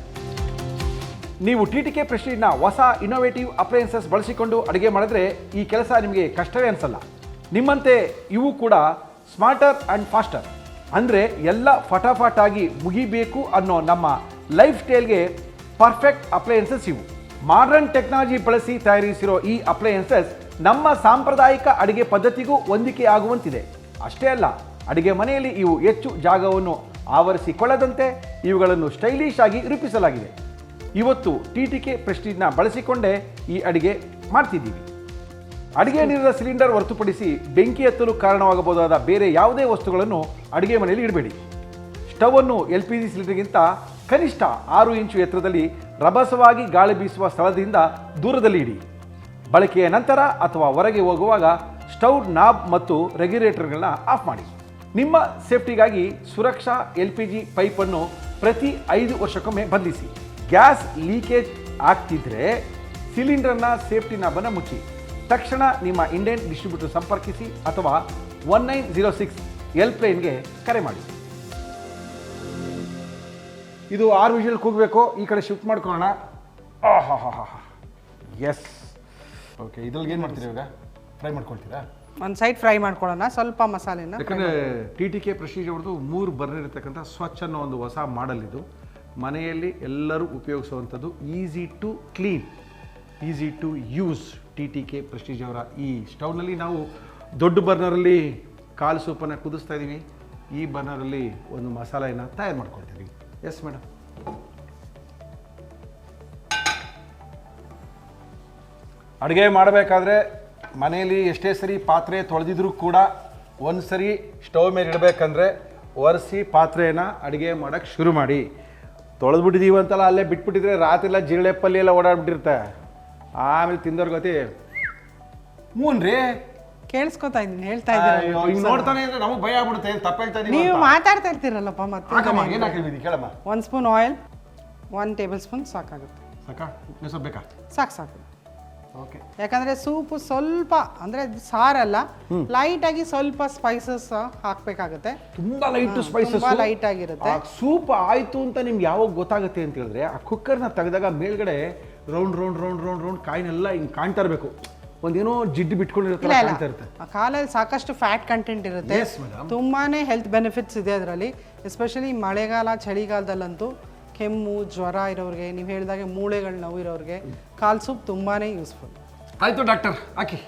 ನೀವು ಟಿ ಟಿ ಕೆ ಪ್ರೆಸ್ಟೀಜ್ನ ಹೊಸ ಇನೋವೇಟಿವ್ ಅಪ್ಲಯನ್ಸಸ್ ಬಳಸಿಕೊಂಡು ಅಡುಗೆ ಮಾಡಿದ್ರೆ ಈ ಕೆಲಸ ನಿಮಗೆ ಕಷ್ಟವೇ ಅನಿಸಲ್ಲ. ನಿಮ್ಮಂತೆ ಇವು ಕೂಡ ಸ್ಮಾರ್ಟರ್ ಆ್ಯಂಡ್ ಫಾಸ್ಟರ್ ಅಂದರೆ ಎಲ್ಲ ಫಟಾಫಟಾಗಿ ಮುಗಿಬೇಕು ಅನ್ನೋ ನಮ್ಮ ಲೈಫ್ ಸ್ಟೈಲ್ಗೆ ಪರ್ಫೆಕ್ಟ್ ಅಪ್ಲಯನ್ಸಸ್ ಇವು. ಮಾಡರ್ನ್ ಟೆಕ್ನಾಲಜಿ ಬಳಸಿ ತಯಾರಿಸಿರೋ ಈ ಅಪ್ಲಯನ್ಸಸ್ ನಮ್ಮ ಸಾಂಪ್ರದಾಯಿಕ ಅಡುಗೆ ಪದ್ಧತಿಗೂ ಹೊಂದಿಕೆ ಆಗುವಂತಿದೆ. ಅಷ್ಟೇ ಅಲ್ಲ, ಅಡುಗೆ ಮನೆಯಲ್ಲಿ ಇವು ಹೆಚ್ಚು ಜಾಗವನ್ನು ಆವರಿಸಿಕೊಳ್ಳದಂತೆ ಇವುಗಳನ್ನು ಸ್ಟೈಲಿಶ್ ಆಗಿ ರೂಪಿಸಲಾಗಿದೆ. ಇವತ್ತು ಟಿ ಟಿ ಕೆ ಪ್ರೆಸ್ಟೀಜ್ನ ಬಳಸಿಕೊಂಡೇ ಈ ಅಡುಗೆ ಮಾಡ್ತಿದ್ದೀವಿ. ಅಡಿಗೆ ನೀರಿನ ಸಿಲಿಂಡರ್ ಹೊರತುಪಡಿಸಿ ಬೆಂಕಿ ಎತ್ತಲು ಕಾರಣವಾಗಬಹುದಾದ ಬೇರೆ ಯಾವುದೇ ವಸ್ತುಗಳನ್ನು ಅಡಿಗೆ ಮನೆಯಲ್ಲಿ ಇಡಬೇಡಿ. ಸ್ಟವನ್ನು ಎಲ್ ಪಿ ಜಿ ಸಿಲಿಂಡರ್ಗಿಂತ ಕನಿಷ್ಠ ಆರು ಇಂಚು ಎತ್ತರದಲ್ಲಿ ರಭಸವಾಗಿ ಗಾಳಿ ಬೀಸುವ ಸ್ಥಳದಿಂದ ದೂರದಲ್ಲಿ ಇಡಿ. ಬಳಕೆಯ ನಂತರ ಅಥವಾ ಹೊರಗೆ ಹೋಗುವಾಗ ಸ್ಟವ್, ನಾಬ್ ಮತ್ತು ರೆಗ್ಯುಲೇಟರ್ಗಳನ್ನ ಆಫ್ ಮಾಡಿ. ನಿಮ್ಮ ಸೇಫ್ಟಿಗಾಗಿ ಸುರಕ್ಷಾ ಎಲ್ ಪಿ ಜಿ ಪೈಪನ್ನು ಪ್ರತಿ ಐದು ವರ್ಷಕ್ಕೊಮ್ಮೆ ಬಂಧಿಸಿ ಗ್ಯಾಸ್ ಲೀಕೇಜ್ ಆಗ್ತಿದ್ರೆ ಸಿಲಿಂಡರ್ನ ಸೇಫ್ಟಿ ನಾಬನ್ನು ಮುಚ್ಚಿ. ತಕ್ಷಣ ನಿಮ್ಮ ಇಂಡಿಯನ್ ಡಿಸ್ಟ್ರಿಬ್ಯೂಟರ್ ಸಂಪರ್ಕಿಸಿ ಅಥವಾ ಒನ್ ನೈನ್ ಜೀರೋ ಸಿಕ್ಸ್ ಎಲ್ಪ್ಲೈನ್ಗೆ ಕರೆ ಮಾಡಿ. ಇದು ಆರು ವಿಷಲ್ ಕೂಗಬೇಕು. ಈ ಕಡೆ ಶಿಫ್ಟ್ ಮಾಡ್ಕೊಳ್ಳೋಣ. ಹಾ ಹಾ ಹಾ ಎಸ್ ಓಕೆ ಇದ್ರಲ್ಲಿ ಏನು ಮಾಡ್ತೀರಿ ಇವಾಗ? ಫ್ರೈ ಮಾಡ್ಕೊಳ್ತೀರಾ? ಒಂದು ಸೈಡ್ ಫ್ರೈ ಮಾಡ್ಕೊಳ್ಳೋಣ. ಸ್ವಲ್ಪ ಮಸಾಲೆನ ಯಾಕಂದರೆ ಟಿ ಟಿ ಕೆ ಪ್ರೆಸ್ಟೀಜ್ ಅವ್ರದ್ದು ಮೂರು ಬರ್ನಿರತಕ್ಕಂಥ ಸ್ವಚ್ಛ ಅನ್ನೋ ಒಂದು ಹೊಸ ಮಾಡಲ್ ಇದು. ಮನೆಯಲ್ಲಿ ಎಲ್ಲರೂ ಉಪಯೋಗಿಸುವಂಥದ್ದು easy to clean easy to use T T K Prestige ಅವರ ಈ ಸ್ಟೌವ್ನಲ್ಲಿ ನಾವು ದೊಡ್ಡ ಬರ್ನರಲ್ಲಿ ಕಾಲು ಸೂಪನ್ನು ಕುದಿಸ್ತಾ ಇದ್ದೀವಿ. ಈ ಬರ್ನರಲ್ಲಿ ಒಂದು ಮಸಾಲೆಯನ್ನು ತಯಾರು ಮಾಡ್ಕೊಳ್ತೀವಿ ಎಸ್ ಮೇಡಮ್ ಅಡುಗೆ ಮಾಡಬೇಕಾದ್ರೆ ಮನೆಯಲ್ಲಿ ಎಷ್ಟೇ ಸರಿ ಪಾತ್ರೆ ತೊಳೆದಿದ್ರು ಕೂಡ ಒಂದು ಸರಿ ಸ್ಟವ್ ಮೇಲೆ ಇಡಬೇಕಂದ್ರೆ ಒರೆಸಿ ಪಾತ್ರೆನ ಅಡುಗೆ ಮಾಡೋಕ್ಕೆ ಶುರು ಮಾಡಿ. ತೊಳೆದ್ಬಿಟ್ಟಿದ್ದೀವಿ ಅಂತಲ್ಲ ಅಲ್ಲೇ ಬಿಟ್ಬಿಟ್ಟಿದ್ರೆ ರಾತ್ರಿ ಎಲ್ಲ ಜಿರಳೆ ಪಲ್ಯ ಎಲ್ಲ ಓಡಾಡ್ಬಿಟ್ಟಿರುತ್ತೆ. ಆಮೇಲೆ ತಿಂದವ್ರ ಗತಿ. ಹ್ಞೂ ರೀ ಕೇಳಿಸ್ಕೊತಾ ಇದ್ದೀನಿ ಹೇಳ್ತಾ ಇದ್ದೀನಿ ನೋಡ್ತಾನೆ ಅಂದ್ರೆ ನಮಗೆ ಭಯ ಆಗ್ಬಿಡುತ್ತೆ ಏನ್ ತಪ್ಪ ಹೇಳ್ತಾ ನೀವು ಮಾತಾಡ್ತಾ ಇರ್ತೀರಲ್ಲಪ್ಪ ಮತ್ತೆ ಏನು ಹಾಕಿದ್ವಿ ಕೇಳಮ್ಮ. ಒಂದು spoon oil one tablespoon ಸಾಕಾಗುತ್ತೆ. ಸಾಕಾ? ಸ್ವಲ್ಪ ಬೇಕಾ? ಸಾಕು ಸಾಕು. ಓಕೆ ಯಾಕಂದ್ರೆ ಸೂಪು ಸ್ವಲ್ಪ ಅಂದ್ರೆ ಸಾರಲ್ಲ ಲೈಟ್ ಆಗಿ ಸ್ವಲ್ಪ ಸ್ಪೈಸಸ್ ಹಾಕ್ಬೇಕಾಗುತ್ತೆ. ತುಂಬಾ ಲೈಟ್ ಸ್ಪೈಸಸ್ ತುಂಬಾ light ಆಗಿರುತ್ತೆ. ಸೂಪ್ ಆಯ್ತು ಅಂತ ನಿಮ್ಗೆ ಯಾವಾಗ ಗೊತ್ತಾಗುತ್ತೆ ಅಂತ ಹೇಳಿದ್ರೆ ಆ ಕುಕ್ಕರ್ನ ತೆಗೆದಾಗ ಮೇಲ್ಗಡೆ round round round round round ಕಾಯಿನೆಲ್ಲ ಹಿಂಗೆ ಕಾಣ್ತಾ ಇರಬೇಕು. ಒಂದೇನೋ ಜಿಡ್ಡು ಬಿಟ್ಕೊಂಡಿರುತ್ತೆ ಕಾಣ್ತಾ ಇರುತ್ತೆ. ಆ ಕಾಲಲ್ಲಿ ಸಾಕಷ್ಟು ಫ್ಯಾಟ್ ಕಂಟೆಂಟ್ ಇರುತ್ತೆ. ತುಂಬಾನೇ ಹೆಲ್ತ್ ಬೆನಿಫಿಟ್ಸ್ ಇದೆ ಅದರಲ್ಲಿ. ಎಸ್ಪೆಷಲಿ ಮಳೆಗಾಲ ಚಳಿಗಾಲದಲ್ಲಂತೂ ಕೆಮ್ಮು ಜ್ವರ ಇರೋರಿಗೆ ನೀವು ಹೇಳಿದಾಗೆ ಮೂಳೆಗಳು ನೋವು ಇರೋರಿಗೆ ಕಾಲು ಸೂಪ್ ತುಂಬಾನೇ ಯೂಸ್ಫುಲ್ ಆಯ್ತು ಡಾಕ್ಟರ್ ಹಾಕಿ.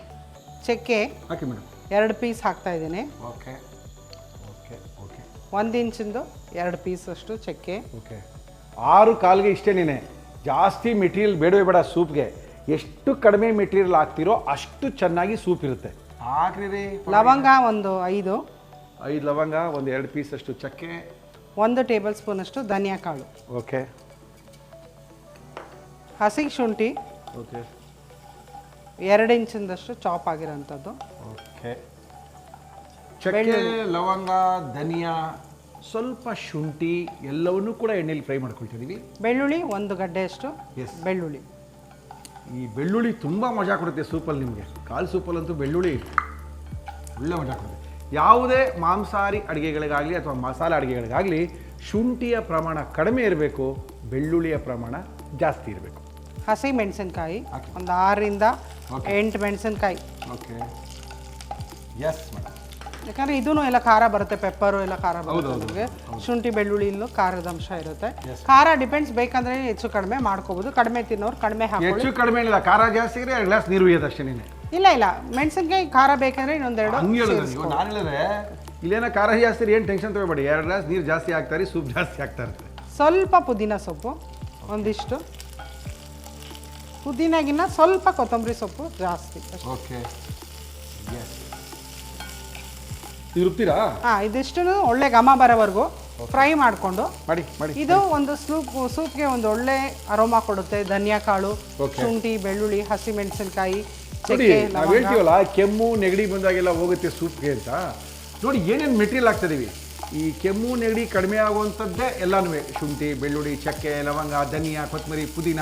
ಚಕ್ಕೆ ಹಾಕಿ ಮೇಡಮ್ ಎರಡು ಪೀಸ್ ಹಾಕ್ತಾ ಇದ್ದೀನಿ. ಓಕೆ. Okay okay. ಒಂದು ಇಂಚಿಂದು ಎರಡು ಪೀಸ್ ಅಷ್ಟು ಚಕ್ಕೆ ಓಕೆ. ಆರು ಕಾಲಿಗೆ ಇಷ್ಟೇ ನೀನೆ. ಜಾಸ್ತಿ ಮೆಟೀರಿಯಲ್ ಬೇಡವೇ ಬೇಡ ಸೂಪ್ಗೆ. ಎಷ್ಟು ಕಡಿಮೆ ಮೆಟೀರಿಯಲ್ ಹಾಕ್ತಿರೋ ಅಷ್ಟು ಚೆನ್ನಾಗಿ ಸೂಪ್ ಇರುತ್ತೆ. ಹಾಕ್ರಿ ರೀ ಲವಂಗ ಒಂದು ಐದು. ಐದು ಲವಂಗ ಒಂದು ಎರಡು ಪೀಸ್ ಅಷ್ಟು ಚಕ್ಕೆ. ಒಂದು ಟೇಬಲ್ ಸ್ಪೂನ್ ಅಷ್ಟು ಧನಿಯಾ ಕಾಳು. ಓಕೆ. ಹಸಿ ಶುಂಠಿ. ಓಕೆ. ಎರಡು ಇಂಚಿನದಷ್ಟು ಚಾಪ್ ಆಗಿರೋಂಥದ್ದು. ಓಕೆ. ಚಕ್ಕೆ ಲವಂಗ ಧನಿಯಾ ಸ್ವಲ್ಪ ಶುಂಠಿ ಎಲ್ಲವನ್ನೂ ಕೂಡ ಎಣ್ಣೆಲಿ ಫ್ರೈ ಮಾಡ್ಕೊಳ್ತಿದ್ದೀವಿ ಬೆಳ್ಳುಳ್ಳಿ ಒಂದು ಗಡ್ಡೆಯಷ್ಟು ಎಸ್ ಬೆಳ್ಳುಳ್ಳಿ. ಈ ಬೆಳ್ಳುಳ್ಳಿ ತುಂಬ ಮಜಾ ಕೊಡುತ್ತೆ ಸೂಪಲ್ಲಿ ನಿಮಗೆ. ಕಾಲು ಸೂಪಲ್ಲಂತೂ ಬೆಳ್ಳುಳ್ಳಿ ಒಳ್ಳೆ ಮಜಾ ಕೊಡುತ್ತೆ. ಯಾವುದೇ ಮಾಂಸಾಹಾರಿ ಅಡುಗೆಗಳಿಗಾಗಲಿ ಅಥವಾ ಮಸಾಲೆ ಅಡುಗೆಗಳಿಗಾಗಲಿ ಶುಂಠಿಯ ಪ್ರಮಾಣ ಕಡಿಮೆ ಇರಬೇಕು ಬೆಳ್ಳುಳ್ಳಿಯ ಪ್ರಮಾಣ ಜಾಸ್ತಿ ಇರಬೇಕು. ಹಸಿ ಮೆಣಸಿನ್ಕಾಯಿ ಒಂದು ಆರರಿಂದ. ಎಂಟು ಮೆಣಸಿನ್ಕಾಯಿ. ಓಕೆ ಎಸ್ ಮೇಡಮ್ ಯಾಕಂದ್ರೆ ಇದೂ ಎಲ್ಲ ಖಾರ ಬರುತ್ತೆ ಪೆಪ್ಪರು ಎಲ್ಲ ಖಾರ ಬರುತ್ತೆ ನಮಗೆ. ಶುಂಠಿ ಬೆಳ್ಳುಳ್ಳಿಲೂ ಖಾರದ ಅಂಶ ಇರುತ್ತೆ. ಖಾರ ಡಿಪೆಂಡ್ಸ್ ಬೇಕಂದ್ರೆ ಹೆಚ್ಚು ಕಡಿಮೆ ಮಾಡ್ಕೋಬಹುದು ಕಡಿಮೆ ತಿನ್ನೋರು ಕಡಿಮೆ ಹಾಕೊಳ್ಳಿ ಹೆಚ್ಚು ಕಡಿಮೆ ಇಲ್ಲ ಖಾರ ಜಾಸ್ತಿ ಇದ್ರೆ ಎರಡು ಗ್ಲಾಸ್ ನೀರು ಉಯ್ಯೋದು ಅಷ್ಟೇ ನೀನೆ. ಇಲ್ಲ ಇಲ್ಲ. ಮೆಣಸಿನ್ಕಾಯಿ ಖಾರ ಬೇಕಂದ್ರೆ ಇನ್ನೊಂದೆರಡು ಹಂಗೆ ಹೇಳಿದ್ರೆ ನೀವು. ನಾನು ಹೇಳಿದ್ರೆ ಇಲ್ಲೇನೋ ಖಾರ ಜಾಸ್ತಿ ಏನು ಟೆನ್ಷನ್ ತಗೋಬೇಡಿ. ಎರಡು ಗ್ಲಾಸ್ ನೀರು ಜಾಸ್ತಿ ಹಾಕ್ತಾರೆ ಸೂಪ್ ಜಾಸ್ತಿ ಆಗ್ತಾ ಇರುತ್ತೆ. ಸ್ವಲ್ಪ ಪುದೀನ ಸೊಪ್ಪು ಒಂದಿಷ್ಟು. ಪುದೀನಾಗಿನ್ನ ಸ್ವಲ್ಪ ಕೊತ್ತಂಬರಿ ಸೊಪ್ಪು ಜಾಸ್ತಿ. ಅಷ್ಟೇ. ಓಕೆ ಎಸ್ ಇದು ರುಬ್ತೀರಾ ಹಾ ಇದಿಷ್ಟು ಒಳ್ಳೆ ಘಮ ಬರೋವರೆಗೂ ಫ್ರೈ ಮಾಡಿಕೊಂಡು ಮಾಡಿ ಮಾಡಿ ಇದು ಒಂದು ಸೂಪ್ ಸೂಪ್ಗೆ ಒಂದು ಒಳ್ಳೆ ಅರೋಮಾ ಕೊಡುತ್ತೆ ಧನಿಯಾ ಕಾಳು ಶುಂಠಿ ಬೆಳ್ಳುಳ್ಳಿ ಹಸಿ ಮೆಣಸಿನಕಾಯಿ ನೋಡಿ ನಾವು ಹೇಳ್ತೀವಲ್ಲ ಕೆಮ್ಮು ನೆಗಡಿ ಬಂದಾಗೆಲ್ಲ ಹೋಗುತ್ತೆ ಸೂಪ್ಗೆ ಅಂತ. ನೋಡಿ ಏನೇನು ಮೆಟೀರಿಯಲ್ ಹಾಕ್ತಿದೀವಿ ಈ ಕೆಮ್ಮು ನೆಗಡಿ ಕಡಿಮೆ ಆಗುವಂಥದ್ದೇ ಎಲ್ಲನೂ ಶುಂಠಿ ಬೆಳ್ಳುಳ್ಳಿ ಚಕ್ಕೆ ಲವಂಗ ಧನಿಯಾ ಕೊತ್ತಂಬರಿ ಪುದೀನ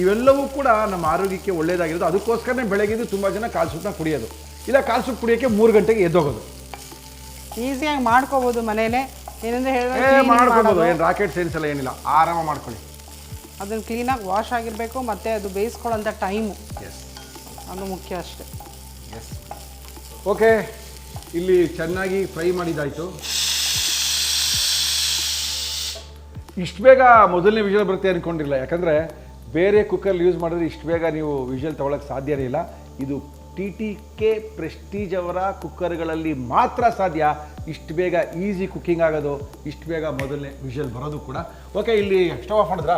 ಇವೆಲ್ಲವೂ ಕೂಡ ನಮ್ಮ ಆರೋಗ್ಯಕ್ಕೆ ಒಳ್ಳೆಯದಾಗಿರೋದು ಅದಕ್ಕೋಸ್ಕರನೇ ಬೆಳಗ್ಗೆದು ತುಂಬ ಜನ ಕಾಲು ಸೂಪ್ನ ಕುಡಿಯೋದು. ಇಲ್ಲ ಕಾಲು ಸೂಪ್ ಕುಡಿಯೋಕ್ಕೆ ಮೂರು ಗಂಟೆಗೆ ಎದ್ದೋಗೋದು. ಈಸಿಯಾಗಿ ಮಾಡ್ಕೋಬಹುದು ಮನೇಲೆ ಏನಂದ್ರೆ ಏ ಹೇಳಿದ್ರೆ ಮಾಡ್ಕೊಬೋದು. ಏನು ರಾಕೆಟ್ ಸೈನ್ಸ್ ಎಲ್ಲ ಏನಿಲ್ಲ. ಆರಾಮ ಮಾಡ್ಕೊಳ್ಳಿ. ಅದನ್ನ ಕ್ಲೀನಾಗಿ ವಾಶ್ ಆಗಿರಬೇಕು ಮತ್ತೆ ಅದು ಬೇಯಿಸ್ಕೊಳ್ಳೋಂಥ ಟೈಮು ಎಸ್ ಅದು ಮುಖ್ಯ ಅಷ್ಟೇ. ಎಸ್ ಓಕೆ ಇಲ್ಲಿ ಚೆನ್ನಾಗಿ ಫ್ರೈ ಮಾಡಿದಾಯಿತು ಇಷ್ಟು ಬೇಗ ಮೊದಲನೇ ವಿಷಲ್ ಬರುತ್ತೆ ಅನ್ಕೊಂಡಿಲ್ಲ. ಯಾಕಂದರೆ ಬೇರೆ ಕುಕ್ಕರ್ ಯೂಸ್ ಮಾಡಿದ್ರೆ ಇಷ್ಟು ಬೇಗ ನೀವು ವಿಷಲ್ ತೊಗೊಳಕ್ಕೆ ಸಾಧ್ಯನೇ ಇಲ್ಲ. ಇದು ಟಿ ಟಿ ಕೆ ಪ್ರೆಸ್ಟೀಜ್ ಅವರ ಕುಕ್ಕರ್ಗಳಲ್ಲಿ ಮಾತ್ರ ಸಾಧ್ಯ. ಇಷ್ಟು ಬೇಗ ಈಸಿ ಕುಕ್ಕಿಂಗ್ ಆಗೋದು ಇಷ್ಟು ಬೇಗ ಮೊದಲನೇ ವಿಷಲ್ ಬರೋದು ಕೂಡ. ಓಕೆ ಇಲ್ಲಿ ಸ್ಟವ್ ಆಫ್ ಮಾಡಿದ್ರಾ?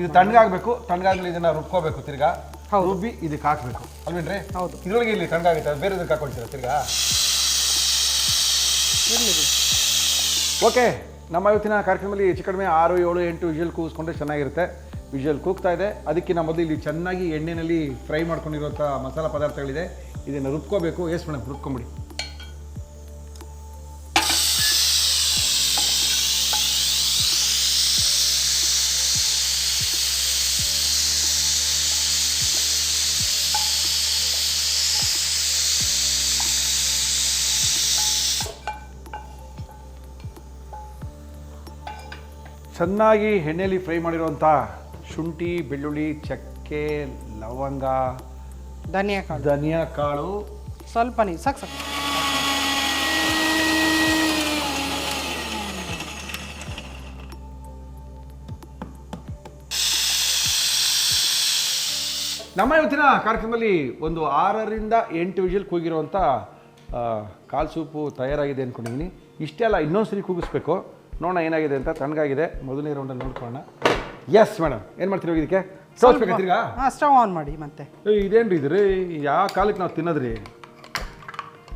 ಇದು ತಣ್ಣಗಾಗಬೇಕು ತಣ್ಣಗಾಗಲಿ ಇದನ್ನ ರುಬ್ಕೋಬೇಕು ತಿರ್ಗಾ. ರುಬ್ಬಿ ಇದಕ್ಕೆ ಹಾಕಬೇಕು. ಅಲ್ವೇನ್ರಿ? ಹೌದು. ಇದ್ರೊಳಗೆ ಇಲ್ಲಿ ತಣ್ಣಗಾಗುತ್ತೆ ಬೇರೆ ಇದಕ್ಕೆ ಹಾಕೊಳ್ತೀರಾ ತಿರ್ಗಾ? ಓಕೆ ನಮ್ಮ ಇವತ್ತಿನ ಕಾರ್ಯಕ್ರಮದಲ್ಲಿ ಹೆಚ್ಚು ಕಡಿಮೆ ಆರು ಏಳು ಎಂಟು ವಿಷಲ್ ಕೂಸ್ಕೊಂಡ್ರೆ ಚೆನ್ನಾಗಿರುತ್ತೆ. ವಿಷಲ್ ಕೂಗ್ತಾ ಇದೆ. ಅದಕ್ಕಿಂತ ಮೊದಲು ಇಲ್ಲಿ ಚೆನ್ನಾಗಿ ಎಣ್ಣೆಯಲ್ಲಿ ಫ್ರೈ ಮಾಡ್ಕೊಂಡಿರುವಂಥ ಮಸಾಲ ಪದಾರ್ಥಗಳಿದೆ. ಇದನ್ನು ರುಬ್ಕೋಬೇಕು. ಎಸ್ ಮೇಡಮ್ ರುಬ್ಕೊಂಬಿಡಿ. ಚೆನ್ನಾಗಿ ಎಣ್ಣೆಯಲ್ಲಿ ಫ್ರೈ ಮಾಡಿರುವಂಥ ಶುಂಠಿ ಬೆಳ್ಳುಳ್ಳಿ ಚಕ್ಕೆ ಲವಂಗ ಧನಿಯಾ ಕಾಳು. ಧನಿಯಾ ಕಾಳು. ಸ್ವಲ್ಪ ನೀರು ಸಾಕು ಸಾಕು. ನಮ್ಮ ಇವತ್ತಿನ ಕಾರ್ಯಕ್ರಮದಲ್ಲಿ ಒಂದು ಆರರಿಂದ ಎಂಟು ವಿಷಲ್ ಕೂಗಿರುವಂಥ ಕಾಲು ಕಾಲ್ ಸೂಪು ತಯಾರಾಗಿದೆ ಅಂದ್ಕೊಂಡಿದ್ದೀನಿ ಇಷ್ಟೇ ಅಲ್ಲ ಇನ್ನೊಂದು ಸರಿ ಕೂಗಿಸ್ಬೇಕು. ನೋಡೋಣ ಏನಾಗಿದೆ ಅಂತ ತಣ್ಣಗಾಗಿದೆ ಮೊದಲನೇ ರೌಂಡಲ್ಲಿ ನೋಡ್ಕೊಳ್ಳೋಣ. ಎಸ್ ಮೇಡಮ್ ಏನು ಮಾಡ್ತೀರಿ ಇದಕ್ಕೆ? ಸೋಸ್ಬೇಕಾ ತಿರ್ಗಾ ಹಾಂ ಸ್ಟವ್ ಆನ್ ಮಾಡಿ ಮತ್ತೆ. ಇದೇನ್ರಿ ಇದ್ರಿ ಯಾವ ಕಾಲಕ್ಕೆ ನಾವು ತಿನ್ನೋದ್ರಿ?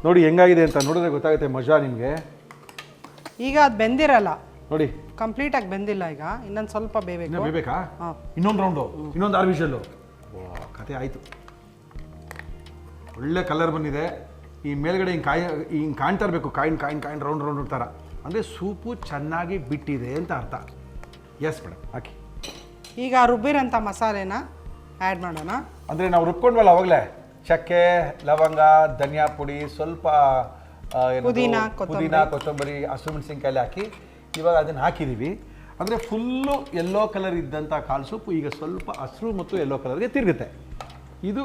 ನೋಡಿ ಹೆಂಗಾಗಿದೆ ಅಂತ ನೋಡಿದ್ರೆ ಗೊತ್ತಾಗುತ್ತೆ ಮಜಾ ನಿಮಗೆ. ಈಗ ಅದು ಬೆಂದಿರಲ್ಲ. ನೋಡಿ. ಕಂಪ್ಲೀಟ್ ಆಗಿ ಬೆಂದಿಲ್ಲ ಈಗ. ಇನ್ನೊಂದು ಸ್ವಲ್ಪ ಬೇಯಬೇಕು ಬೇಬೇಕಾ? ಹಾಂ. ಇನ್ನೊಂದು ರೌಂಡು ಇನ್ನೊಂದು ಆರು ವಿಷಲ್ಲು ಕತೆ ಆಯಿತು. ಒಳ್ಳೆ ಕಲರ್ ಬಂದಿದೆ. ಈ ಮೇಲ್ಗಡೆ ಹಿಂಗೆ ಕಾಯಿ ಹಿಂಗೆ ಕಾಣ್ತಾ ಇರಬೇಕು coin coin coin round round ಥರ ಅಂದರೆ ಸೂಪು ಚೆನ್ನಾಗಿ ಬಿಟ್ಟಿದೆ ಅಂತ ಅರ್ಥ. ಎಸ್ ಮೇಡಮ್ ಹಾಕಿ. ಈಗ ರುಬ್ಬಿರೋಂಥ ಮಸಾಲೆನ ಆ್ಯಡ್ ಮಾಡೋಣ. ಅಂದರೆ ನಾವು ರುಬ್ಕೊಂಡ್ವಲ್ಲ ಅವಾಗಲೇ? ಚಕ್ಕೆ ಲವಂಗ ಧನಿಯಾ ಪುಡಿ ಸ್ವಲ್ಪ ಆ, ಏನದು, ಪುದೀನ, ಕೊತ್ತಂಬರಿ. ಪುದೀನ ಕೊತ್ತಂಬರಿ ಹಸಿಮೆಣಸಿನ್ಕಾಯಿ ಹಾಕಿ ಇವಾಗ ಅದನ್ನು ಹಾಕಿದ್ದೀವಿ ಅಂದರೆ ಫುಲ್ಲು ಎಲ್ಲೋ ಕಲರ್ ಇದ್ದಂಥ ಕಾಲು ಸೂಪು ಈಗ ಸ್ವಲ್ಪ ಹಸಿರು ಮತ್ತು ಎಲ್ಲೋ ಕಲರ್ಗೆ ತಿರುಗುತ್ತೆ. ಇದು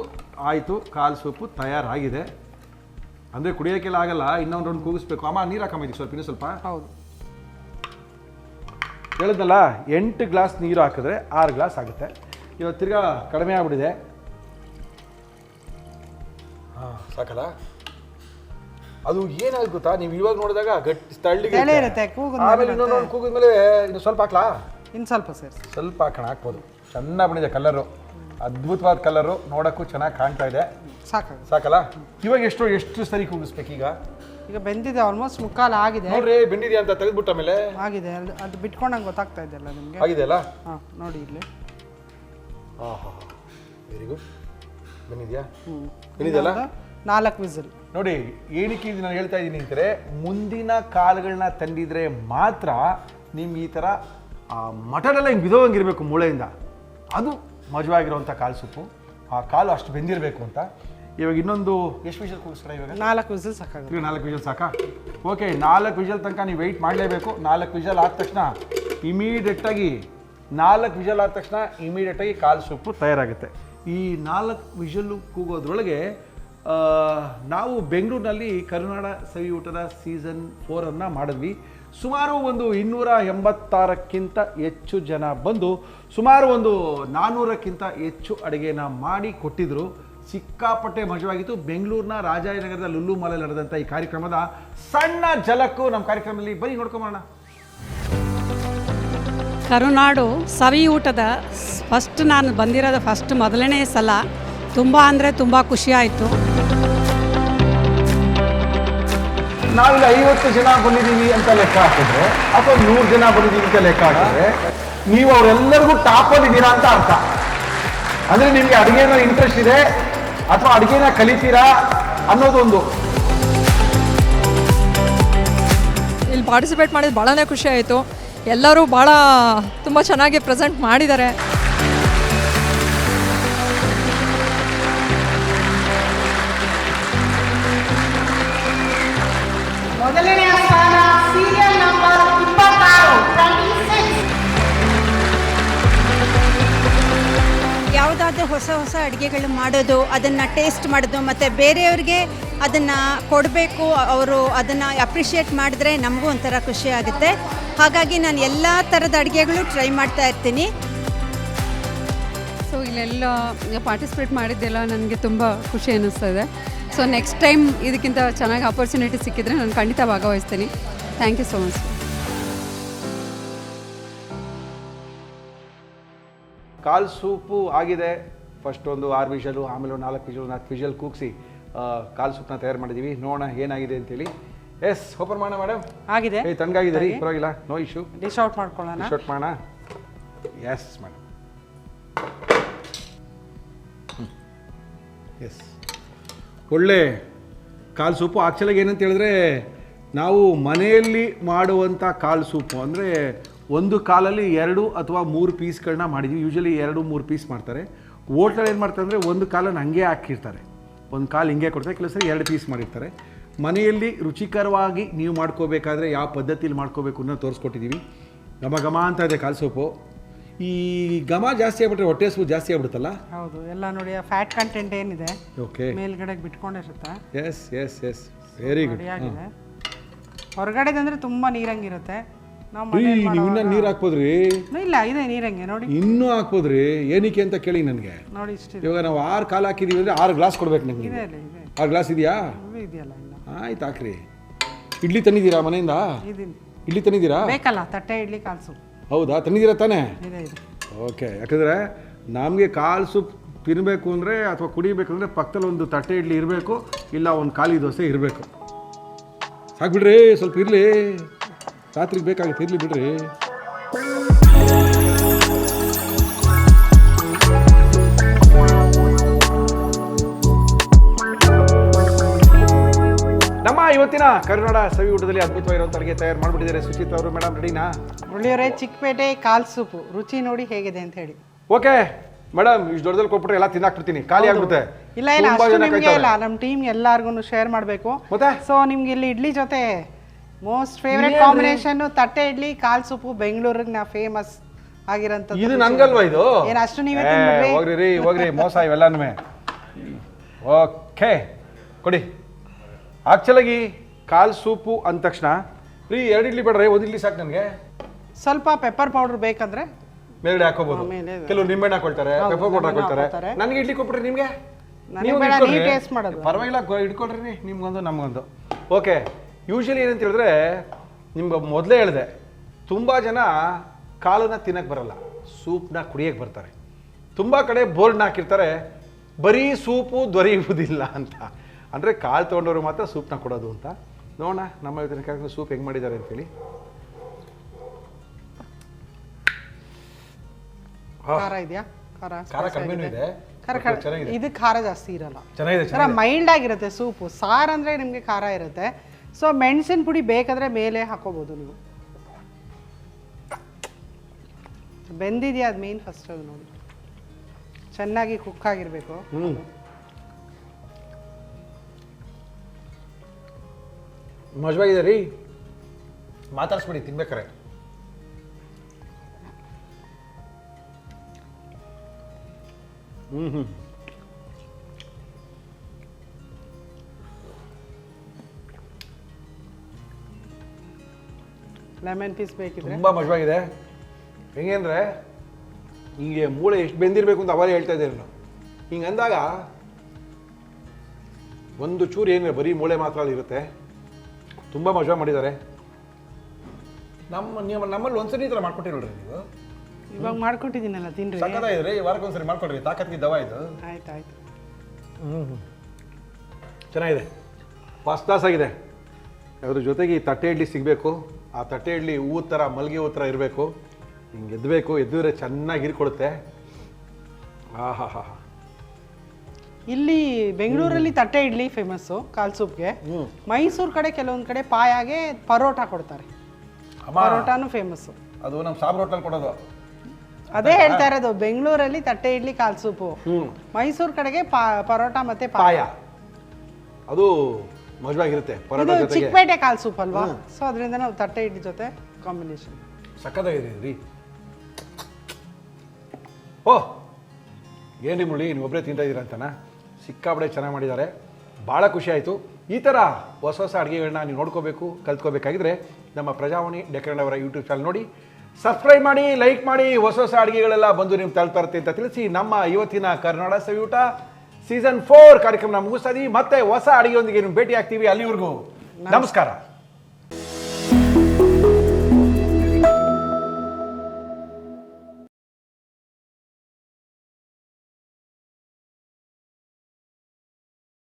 ಆಯಿತು ಕಾಲು ಸೂಪು ತಯಾರಾಗಿದೆ. ಅಂದರೆ ಕುಡಿಯೋಕ್ಕೆಲ್ಲ ಆಗಲ್ಲ ಇನ್ನೊಂದು ರೌಂಡ್ ಕೂಗಿಸ್ಬೇಕು. ಅಮ್ಮ ನೀರು ಹಾಕಮ್ಮ ಇದಕ್ಕೆ ಸ್ವಲ್ಪ ಇನ್ನೂ ಸ್ವಲ್ಪ. ಹೌದು. ಹೇಳಿದ್ನಲ್ಲ ಎಂಟು ಗ್ಲಾಸ್ ನೀರು ಹಾಕಿದ್ರೆ ಆರು ಗ್ಲಾಸ್ ಆಗುತ್ತೆ. ಇವತ್ತು ತಿರ್ಗಾ ಕಡಿಮೆ ಆಗ್ಬಿಟ್ಟಿದೆ. ಹಾಂ ಸಾಕಲ್ಲ? ಅದು ಏನಾಗುತ್ತೆ ಗೊತ್ತಾ? ನೀವು ಇವಾಗ ನೋಡಿದಾಗ ಗಟ್ಟಿ ತಳ್ಳಿಗೆ ಇರುತ್ತೆ, ಕೂಗು ಆಮೇಲೆ ಇನ್ನೊಂದು ಕೂಗಿದ್ಮೇಲೆ ಇನ್ನು ಸ್ವಲ್ಪ ಹಾಕ್ಲಾ? ಇನ್ನು ಸ್ವಲ್ಪ ಸರ್ ಸ್ವಲ್ಪ ಹಾಕೋಣ ಹಾಕ್ಬೋದು. ಚೆನ್ನಾಗಿ ಬಂದಿದೆ ಕಲರು ಅದ್ಭುತವಾದ ಕಲರು ನೋಡೋಕ್ಕೂ ಚೆನ್ನಾಗಿ ಕಾಣ್ತಾ ಇದೆ. ಸಾಕು ಸಾಕಲ್ಲ? ಇವಾಗ ಎಷ್ಟು ಎಷ್ಟು ಸರಿ ಕೂಗಿಸ್ಬೇಕೀಗ ಈಗ? ಬೆಂದಿದೆ ಆಲ್ಮೋಸ್ಟ್ ಮುಕ್ಕಾಲು ಆಗಿದೆ. ನೋಡ್ರಿ ಬೆಂದಿದೆ ಅಂತ ತೆಗೆದ್ಬಿಟ್ಟ ಮೇಲೆ? ಆಗಿದೆ ಅದು- ಅದು ಬಿಟ್ಕೊಂಡಂಗೆ ಗೊತ್ತಾಗ್ತಾ ಇದೆಯಲ್ಲ ನಿಮಗೆ? ಆಗಿದೆ ಅಲ್ಲ? ಹಾಂ ನೋಡಿ ಇಲ್ಲಿ. ಆಹಾ ವೆರಿ ಗುಡ್ ಬೆಂದಿದೆಯಾ? ಹ್ಞೂ ಬಂದಿದೆಯಲ್ಲ ನಾಲ್ಕು ವಿಸಿಲ್. ನೋಡಿ ಏನಕ್ಕೆ ಇದು ನಾನು ಹೇಳ್ತಾ ಇದ್ದೀನಿ ಅಂದರೆ ಮುಂದಿನ ಕಾಲುಗಳನ್ನ ತಂದಿದ್ರೆ ಮಾತ್ರ ನಿಮ್ಗೆ ಈ ಥರ ಆ ಮಟನ್ ಎಲ್ಲ ಹಿಂಗೆ ಬಿದೋವಂಗಿರಬೇಕು ಮೂಳೆಯಿಂದ. ಅದು ಮಜವಾಗಿರುವಂಥ ಕಾಲು ಸೊಪ್ಪು. ಆ ಕಾಲು ಅಷ್ಟು ಬೆಂದಿರಬೇಕು ಅಂತ. ಇವಾಗ ಇನ್ನೊಂದು ಎಷ್ಟು ವಿಷಲ್ ಕೂಗಿಸ್ತಾರ ಇವಾಗ? ನಾಲ್ಕು ವಿಷಲ್ ಸಾಕಾಗುತ್ತೆ. ಈಗ ನಾಲ್ಕು ವಿಷಲ್ ಸಾಕಾ? ಓಕೆ ನಾಲ್ಕು ವಿಷಲ್ ತನಕ ನೀವು ವೆಯ್ಟ್ ಮಾಡಲೇಬೇಕು. ನಾಲ್ಕು ವಿಷಲ್ ಆದ ತಕ್ಷಣ ಇಮಿಡಿಯೇಟಾಗಿ ನಾಲ್ಕು ವಿಷಲ್ ಆದ ತಕ್ಷಣ ಇಮಿಡಿಯೇಟಾಗಿ ಕಾಲು ಸೊಪ್ಪು ತಯಾರಾಗುತ್ತೆ. ಈ ನಾಲ್ಕು ವಿಷಲ್ಲು ಕೂಗೋದ್ರೊಳಗೆ ಆ, ನಾವು ಬೆಂಗಳೂರಿನಲ್ಲಿ ಕರುನಾಡ ಸವಿ ಊಟದ ಸೀಸನ್ ಫೋರನ್ನು ಮಾಡಿದ್ವಿ. ಸುಮಾರು ಒಂದು ಇನ್ನೂರ ಎಂಬತ್ತಾರಕ್ಕಿಂತ ಹೆಚ್ಚು ಜನ ಬಂದು ಸುಮಾರು ಒಂದು ನಾನ್ನೂರಕ್ಕಿಂತ ಹೆಚ್ಚು ಅಡುಗೆನ ಮಾಡಿ ಕೊಟ್ಟಿದ್ದರು ಸಿಕ್ಕಾಪಟ್ಟೆ ಮಜವಾಗಿತ್ತು. ಬೆಂಗಳೂರಿನ ರಾಜಾಜಿನಗರದ ಲುಲ್ಲು ಮಾಲಲ್ಲಿ ನಡೆದಂಥ ಈ ಕಾರ್ಯಕ್ರಮದ ಸಣ್ಣ ಜಲಕ್ಕೂ ನಮ್ಮ ಕಾರ್ಯಕ್ರಮದಲ್ಲಿ ಬನ್ನಿ ನೋಡ್ಕೊಂಬೋಣ ಕರುನಾಡು ಸವಿ ಊಟದ ಫಸ್ಟ್ ನಾನು ಬಂದಿರೋದು ಫಸ್ಟ್ ಮೊದಲನೇ ಸಲ. ತುಂಬ ಅಂದರೆ ತುಂಬ ಖುಷಿ ಆಯಿತು. ನಾವಿಲ್ಲಿ ಐವತ್ತು ಜನ ಬಂದಿದ್ದೀವಿ ಅಂತ ಲೆಕ್ಕ ಹಾಕಿದ್ರೆ ಅಥವಾ ನೂರು ಜನ ಬಂದಿದ್ದೀವಿ ಅಂತ ಲೆಕ್ಕ ಹಾಕಿದ್ರೆ ನೀವು ಅವರೆಲ್ಲರಿಗೂ ಟಾಪಲ್ಲಿ ಇದ್ದೀರಾ ಅಂತ ಅರ್ಥ. ಅಂದ್ರೆ ನಿಮ್ಗೆ ಅಡುಗೆನ ಇಂಟ್ರೆಸ್ಟ್ ಇದೆ ಅಥವಾ ಅಡುಗೆನ ಕಲಿತೀರಾ ಅನ್ನೋದೊಂದು. ಇಲ್ಲಿ ಪಾರ್ಟಿಸಿಪೇಟ್ ಮಾಡಿದ ಭಾಳನೇ ಖುಷಿ ಆಯಿತು. ಎಲ್ಲರೂ ಭಾಳ ತುಂಬ ಚೆನ್ನಾಗಿ ಪ್ರೆಸೆಂಟ್ ಮಾಡಿದ್ದಾರೆ. ಯಾವುದಾದ್ರೂ ಹೊಸ ಹೊಸ ಅಡುಗೆಗಳು ಮಾಡೋದು, ಅದನ್ನು ಟೇಸ್ಟ್ ಮಾಡೋದು, ಮತ್ತು ಬೇರೆಯವ್ರಿಗೆ ಅದನ್ನು ಕೊಡಬೇಕು, ಅವರು ಅದನ್ನು ಅಪ್ರಿಷಿಯೇಟ್ ಮಾಡಿದ್ರೆ ನಮಗೂ ಒಂಥರ ಖುಷಿ ಆಗುತ್ತೆ. ಹಾಗಾಗಿ ನಾನು ಎಲ್ಲ ಥರದ ಅಡುಗೆಗಳು ಟ್ರೈ ಮಾಡ್ತಾ ಇರ್ತೀನಿ. ಸೊ ಇಲ್ಲೆಲ್ಲ ಪಾರ್ಟಿಸಿಪೇಟ್ ಮಾಡಿದ್ದೆಲ್ಲ ನನಗೆ ತುಂಬ ಖುಷಿ ಅನ್ನಿಸ್ತಾ ಇದೆ ಸೊ ನೆಕ್ಸ್ಟ್ ಟೈಮ್ ಇದಕ್ಕಿಂತ ಚೆನ್ನಾಗಿ ಆಪರ್ಚುನಿಟಿ ಸಿಕ್ಕಿದ್ರೆ ನಾನು ಖಂಡಿತ ಭಾಗವಹಿಸ್ತೀನಿ. ಥ್ಯಾಂಕ್ ಯು ಸೊ ಮಚ್ ಕಾಲ್ ಸೂಪು ಆಗಿದೆ. ಫಸ್ಟ್ ಒಂದು ಆರು ವಿಷಲು ಆಮೇಲೆ ಒಂದು ನಾಲ್ಕು ವಿಷಲು ನಾಲ್ಕು ವಿಷಲ್ ಕೂಗಿಸಿ ಕಾಲು ಸೂಪ್ನ ತಯಾರು ಮಾಡಿದ್ದೀವಿ ನೋಡೋಣ ಏನಾಗಿದೆ ಅಂತೇಳಿ. ಎಸ್ ಓಪನ್ ಮಾಡೋಣ ಮೇಡಮ್ ಆಗಿದೆ. ಏ ತಣ್ಣಗಾಗಿದೆ ರೀ ಪರವಾಗಿಲ್ಲ ನೋ ಇಶ್ಯೂ ಡಿಶ್ ಔಟ್ ಮಾಡ್ಕೊಳ್ಳೋಣ. ಶರ್ಟ್ ಮಾಡೋಣ. ಎಸ್ ಮೇಡಮ್ ಎಸ್ ಒಳ್ಳೆ ಕಾಲು ಸೂಪು. ಆ್ಯಕ್ಚುಲಾಗಿ ಏನಂತ ಹೇಳಿದ್ರೆ ನಾವು ಮನೆಯಲ್ಲಿ ಮಾಡುವಂಥ ಕಾಲು ಸೂಪು ಅಂದರೆ ಒಂದು ಕಾಲಲ್ಲಿ ಎರಡು ಅಥವಾ ಮೂರು ಪೀಸ್ಗಳನ್ನ ಮಾಡಿದ್ವಿ. ಯೂಶಲಿ ಎರಡು ಮೂರು ಪೀಸ್ ಮಾಡ್ತಾರೆ. ಓಟ್ಲಲ್ಲಿ ಏನು ಮಾಡ್ತಾರೆ ಅಂದರೆ ಒಂದು ಕಾಲನ್ನು ಹಂಗೆ ಹಾಕಿರ್ತಾರೆ. ಒಂದು ಕಾಲು ಹಿಂಗೆ ಕೊಡ್ತಾರೆ ಕೆಲವು ಸರಿ ಎರಡು ಪೀಸ್ ಮಾಡಿರ್ತಾರೆ. ಮನೆಯಲ್ಲಿ ರುಚಿಕರವಾಗಿ ನೀವು ಮಾಡ್ಕೋಬೇಕಾದ್ರೆ ಯಾವ ಪದ್ಧತಿಯಲ್ಲಿ ಮಾಡ್ಕೋಬೇಕು ಅನ್ನೋ ತೋರಿಸ್ಕೊಟ್ಟಿದ್ದೀವಿ ಘಮ ಘಮ ಅಂತ ಇದೆ ಕಾಲು ಸೊಪ್ಪು ಈ ಘಮ ಜಾಸ್ತಿ ಆಗ್ಬಿಟ್ರೆ ಹೊಟ್ಟೆ ಸೂಪ್ ಜಾಸ್ತಿ ಆಗ್ಬಿಡುತ್ತಲ್ಲ? ಹೌದು. ಎಲ್ಲ ನೋಡಿ ಫ್ಯಾಟ್ ಕಂಟೆಂಟ್ ಏನಿದೆ ಓಕೆ ಮೇಲ್ಗಡೆಗೆ ಬಿಟ್ಕೊಂಡಿರುತ್ತೆ yes yes yes very good ಹೊರಗಡೆದಂದ್ರೆ ತುಂಬಾ ನೀರಂಗಿರುತ್ತೆ. ನಾವು ನೀರು ಹಾಕ್ಬೋದ್ರಿ? ಇಲ್ಲ ಇದೆ ನೀರಂಗೆ ನೋಡಿ. ಇನ್ನೂ ಹಾಕ್ಬೋದ್ರಿ? ಏನಕ್ಕೆ ಅಂತ ಕೇಳಿ ನನಗೆ. ನೋಡಿ ಇಷ್ಟು ಇವಾಗ ನಾವು ಆರು ಕಾಲು ಹಾಕಿದೀವಿ ಅಂದ್ರೆ ಆರು ಗ್ಲಾಸ್ ಕೊಡ್ಬೇಕು ನಿಮಗೆ. ಇದೆ ಇದೆ. ಆರು ಗ್ಲಾಸ್ ಇದೆಯಾ? ಇದು ಇದೆಯಲ್ಲ ಆಯ್ತು ಹಾಕ್ರಿ. ಇಡ್ಲಿ ತಂದಿದ್ದೀರಾ ಮನೆಯಿಂದ? ಇಡ್ಲಿ ತಂದಿದ್ದೀರಾ? ಬೇಕಲ್ಲ ತಟ್ಟೆ ಇಡ್ಲಿ ಕಾಲ್ಸು ಹೌದಾ? ತಂದಿದ್ದೀರಾ ತಾನೇ? ಓಕೆ ಯಾಕಂದರೆ ನಮಗೆ ಕಾಲು ಸೂಪ್ ತಿನ್ನಬೇಕು ಅಂದರೆ ಅಥವಾ ಕುಡಿಬೇಕು ಅಂದ್ರೆ ಪಕ್ಕದಲ್ಲಿ ಒಂದು ತಟ್ಟೆ ಇಡ್ಲಿ ಇರಬೇಕು ಇಲ್ಲ ಒಂದು ಖಾಲಿ ದೋಸೆ ಇರಬೇಕು. ಸಾಕ್ಬಿಡ್ರಿ ಸ್ವಲ್ಪ ಇರಲಿ. ರಾತ್ರಿಗೆ ಬೇಕಾಗುತ್ತೆ. ಇರಲಿ ಬಿಡ್ರಿ. ನಮ್ಮ ಇವತ್ತಿನ ಕರುನಾಡ ಸವಿ ಊಟದಲ್ಲಿ ಅದ್ಭುತವಾಗಿರುವಂಥ ಅಡುಗೆ ತಯಾರು ಮಾಡಿಬಿಟ್ಟಿದ್ದಾರೆ ಸುಚಿತ್ ಅವರು. ಮೇಡಮ್ ರೆಡಿನಾ? ಒಳ್ಳೆಯವರೇ ಚಿಕ್ಕಪೇಟೆ ಕಾಲ್ ಸೂಪು. ರುಚಿ ನೋಡಿ ಹೇಗಿದೆ ಅಂತ ಹೇಳಿ. ಓಕೆ ಮೇಡಮ್ ಇಷ್ಟು ದೊಡ್ಡದಲ್ಲಿ ಕೊಟ್ಬಿಟ್ರೆ ಎಲ್ಲ ತಿಂದಾಕ್ಬಿಡ್ತೀನಿ. ಖಾಲಿ ಆಗ್ಬಿಡುತ್ತೆ. ಇಲ್ಲ ಇಲ್ಲ ತುಂಬಾ ಅಷ್ಟು ಜನ ನಿಮಗೆ ಕಾಯ್ತಾರೆ. ಇಲ್ಲ. ನಮ್ಮ ಟೀಮ್ ಎಲ್ಲಾರ್ಗು ಶೇರ್ ಮಾಡಬೇಕು. ಮತ್ತೆ? ಸೊ ನಿಮ್ಗೆ ಇಲ್ಲಿ ಇಡ್ಲಿ ಜೊತೆ ಮೋಸ್ಟ್ ಫೇವ್ರೆಟ್? ಕಾಂಬಿನೇಷನ್ ತಟ್ಟೆ ಇಡ್ಲಿ ಕಾಲ್ ಸೂಪು ಬೆಂಗಳೂರಿಗೆ ನಾ ಫೇಮಸ್ ಆಗಿರಂತ ಇದು ನನ್ಗಲ್ವಾ ಇದು? ಏನ್ ಅಷ್ಟು ನೀವೇ? ಹೋಗ್ರಿ ರೀ ಹೋಗ್ರಿ ಮೋಸ ಇವೆಲ್ಲನೂ ಓಕೆ ಕೊಡಿ. ಆಕ್ಚುಲಾಗಿ ಕಾಲ್ ಸೂಪು ಅಂದ ತಕ್ಷಣ ರೀ ಎರಡು ಇಡ್ಲಿ ಬೇಡ್ರಿ ಒಂದು ಇಡ್ಲಿ ಸಾಕು ನನಗೆ. ಸ್ವಲ್ಪ ಪೆಪ್ಪರ್ ಪೌಡರ್ ಬೇಕಂದ್ರೆ? ಮೇಲ್ಗಡೆ ಹಾಕೋಬಹುದು ಕೆಲವು ಕೆಲವರು ನಿಂಬೆಹಣ್ಣು ಹಾಕೊಳ್ತಾರೆ ಪೆಪ್ಪರ್ ಪೌಡರ್ ಹಾಕೊಳ್ತಾರೆ. ನನಗೆ ಇಡ್ಲಿ ಕೊಟ್ಬಿಟ್ರಿ ನಿಮಗೆ. ಪರವಾಗಿಲ್ಲ ಹಿಡ್ಕೊಳ್ರಿ ಇಟ್ಕೊಳ್ರಿ ನಿಮ್ಗೊಂದು ನಮ್ಗೊಂದು. ಓಕೆ. ಯೂಶಲಿ ಏನಂತ ಹೇಳಿದ್ರೆ ನಿಮ್ಗೆ ಮೊದಲೇ ಹೇಳಿದೆ ತುಂಬ ಜನ ಕಾಲನ್ನ ತಿನ್ನಕ್ಕೆ ಬರಲ್ಲ ಸೂಪ್ನ ಕುಡಿಯೋಕ್ಕೆ ಬರ್ತಾರೆ. ತುಂಬ ಕಡೆ ಬೋರ್ಡ್ನ ಹಾಕಿರ್ತಾರೆ ಬರೀ ಸೂಪು ದೊರೆಯುವುದಿಲ್ಲ ಅಂತ. ಅಂದರೆ ಕಾಳು ತೊಗೊಂಡವರು ಮಾತ್ರ ಸೂಪ್ನ ಕೊಡೋದು ಅಂತ. ನೋಡೋಣ ನಮ್ಮ ಕರೆಕ್ಟ್ ಸೂಪ್ ಹೆಂಗೆ ಮಾಡಿದ್ದಾರೆ ಅಂತೇಳಿ. ಖಾರ ಇದೆಯಾ? ಖಾರ ಖಾರ ಇದೆ. ಖಾರ. ಇದು ಖಾರ. ಜಾಸ್ತಿ ಇರಲ್ಲ. ಚೆನ್ನಾಗಿದೆ ಮೈಲ್ಡ್ ಆಗಿರುತ್ತೆ ಸೂಪು. ಸಾರ್ ಅಂದ್ರೆ ನಿಮಗೆ ಖಾರ ಇರುತ್ತೆ. ಸೊ ಮೆಣಸಿನ ಪುಡಿ ಬೇಕಾದರೆ ಮೇಲೆ ಹಾಕೋಬೋದು ನೀವು. ಬೆಂದಿದೆಯಾ ಅದು ಮೇನ್ ಫಸ್ಟ್ ಅದು ನೋಡಿ. ಚೆನ್ನಾಗಿ ಕುಕ್ ಆಗಿರಬೇಕು. ಮಜವಾಗಿದೆ ರೀ? ಮಾತಾಡಿಸ್ಬಿಡಿ, ತಿನ್ಬೇಕಾರೆ. ಹ್ಞೂ ಹ್ಞೂ ಲೆಮನ್ ಪೀಸ್ ಬೇಕಿದ್ರೆ. ತುಂಬ ಮಜವಾಗಿದೆ ಹೆಂಗೆ ಅಂದರೆ ಹಿಂಗೆ ಮೂಳೆ ಎಷ್ಟು ಬೆಂದಿರಬೇಕು ಅಂತ ಅವರೇ ಹೇಳ್ತಾ ಇದ್ದೀರಿ ನಾನು ಹಿಂಗೆ ಅಂದಾಗ ಒಂದು ಚೂರು ಏನಿಲ್ಲ ಬರೀ ಮೂಳೆ ಮಾತ್ರ ಅಲ್ಲಿ ಇರುತ್ತೆ. ತುಂಬ ಮಜಾ ಮಾಡಿದ್ದಾರೆ. ನಮ್ಮ ನೀವು ನಮ್ಮಲ್ಲಿ ಒಂದ್ಸರಿ ಈ ಥರ ಮಾಡ್ಕೊಟ್ಟಿರಲ್ರಿ ನೀವು? ಇವಾಗ ಮಾಡ್ಕೊಟ್ಟಿದ್ದೀನಲ್ಲ ತಿನ್ರಿ. ಸಕ್ಕತ್ತ ಇದ್ರೆ ಈ ವಾರಕ್ಕೆ ಒಂದ್ಸರಿ ಮಾಡ್ಕೊಡ್ರಿ ತಾಕತ್ಗೆ ದವ ಇದು. ಆಯ್ತು ಆಯ್ತು. ಚೆನ್ನಾಗಿದೆ. ಫಸ್ಟ್ ಕ್ಲಾಸ್ ಆಗಿದೆ. ಅದ್ರ ಜೊತೆಗೆ ಈ ತಟ್ಟೆ ಇಡ್ಲಿ ಸಿಗಬೇಕು. ಆ ತಟ್ಟೆ ಇಡ್ಲಿ ಹೂ ಥರ ಮಲ್ಗೆ ಹೂ ಥರ ಇರಬೇಕು. ಹಿಂಗೆ ಎದ್ದಬೇಕು ಎದ್ದಿದ್ರೆ ಚೆನ್ನಾಗಿ ಇರ್ಕೊಡುತ್ತೆ ಆ ಹಾ ಹಾ ಹಾ ಇಲ್ಲಿ ಬೆಂಗಳೂರಲ್ಲಿ ತಟ್ಟೆ ಇಡ್ಲಿ ಫೇಮಸ್ಸು ಕಾಲ್ ಸೂಪ್ಗೆ. ಮೈಸೂರು ಕಡೆ ಕೆಲವೊಂದು ಕಡೆ ಪಾಯಾಗೆ ಪರೋಟ ಕೊಡ್ತಾರೆ. ಪರೋಟಾನು ಫೇಮಸ್ಸು ಅದು ನಮ್ಮ ಸಾಬ್ ಹೋಟೆಲ್ ಕೊಡೋದು. ಅದೇ ಹೇಳ್ತಾ ಇರೋದು ಬೆಂಗಳೂರಲ್ಲಿ ತಟ್ಟೆ ಇಡ್ಲಿ ಕಾಲ್ ಸೂಪು. ಮೈಸೂರು ಕಡೆಗೆ ಪರೋಟ ಮತ್ತೆ ಪಾಯ. ಅದು ಮಜವಾಗಿರುತ್ತೆ ಪರೋಟ ಇದು ಜೊತೆಗೆ. ಚಿಕ್ಕಪೇಟೆ ಕಾಲ್ ಸೂಪ್ ಅಲ್ವಾ? ಸೊ ಅದರಿಂದ ನಾವು ತಟ್ಟೆ ಇಡ್ಲಿ ಜೊತೆ ಕಾಂಬಿನೇಷನ್ ಸಕ್ಕತ್ತಾಗಿದೆ ರೀ. ಓ ಏನು ಮುಳ್ಳಿ ನೀವು ಒಬ್ಬರೇ ತಿಂತಾ ಇದ್ದೀರಾ ಅಂತಾನೆ? ಸಿಕ್ಕಾಬಡೆ ಚೆನ್ನಾಗಿ ಮಾಡಿದ್ದಾರೆ. ಭಾಳ ಖುಷಿ ಆಯಿತು. ಈ ಥರ ಹೊಸ ಹೊಸ ಅಡುಗೆಗಳನ್ನ ನೀವು ನೋಡ್ಕೋಬೇಕು ಕಲ್ತ್ಕೋಬೇಕಾಗಿದ್ರೆ ನಮ್ಮ ಪ್ರಜಾವಾಣಿ ಡೆಕರಣ್ ಅವರ ಯೂಟ್ಯೂಬ್ ಚಾನಲ್ ನೋಡಿ. ಸಬ್ಸ್ಕ್ರೈಬ್ ಮಾಡಿ ಲೈಕ್ ಮಾಡಿ ಹೊಸ ಹೊಸ ಅಡುಗೆಗಳೆಲ್ಲ ಬಂದು ನಿಮ್ಗೆ ತಲುಪ್ತಾ ಇರುತ್ತೆ ಅಂತ ತಿಳಿಸಿ ನಮ್ಮ ಇವತ್ತಿನ ಕರ್ನಾಟಕ ಸವಿಯೂಟ. ಸೀಸನ್ ಫೋರ್ ಕಾರ್ಯಕ್ರಮ ಮುಗಿಸ್ತಾ ಇದೀವಿ. ಮತ್ತೆ ಹೊಸ ಅಡಿಗೆಯೊಂದಿಗೆ ಭೇಟಿ ಆಗ್ತೀವಿ ಅಲ್ಲಿವರೆಗೂ. ನಮಸ್ಕಾರ.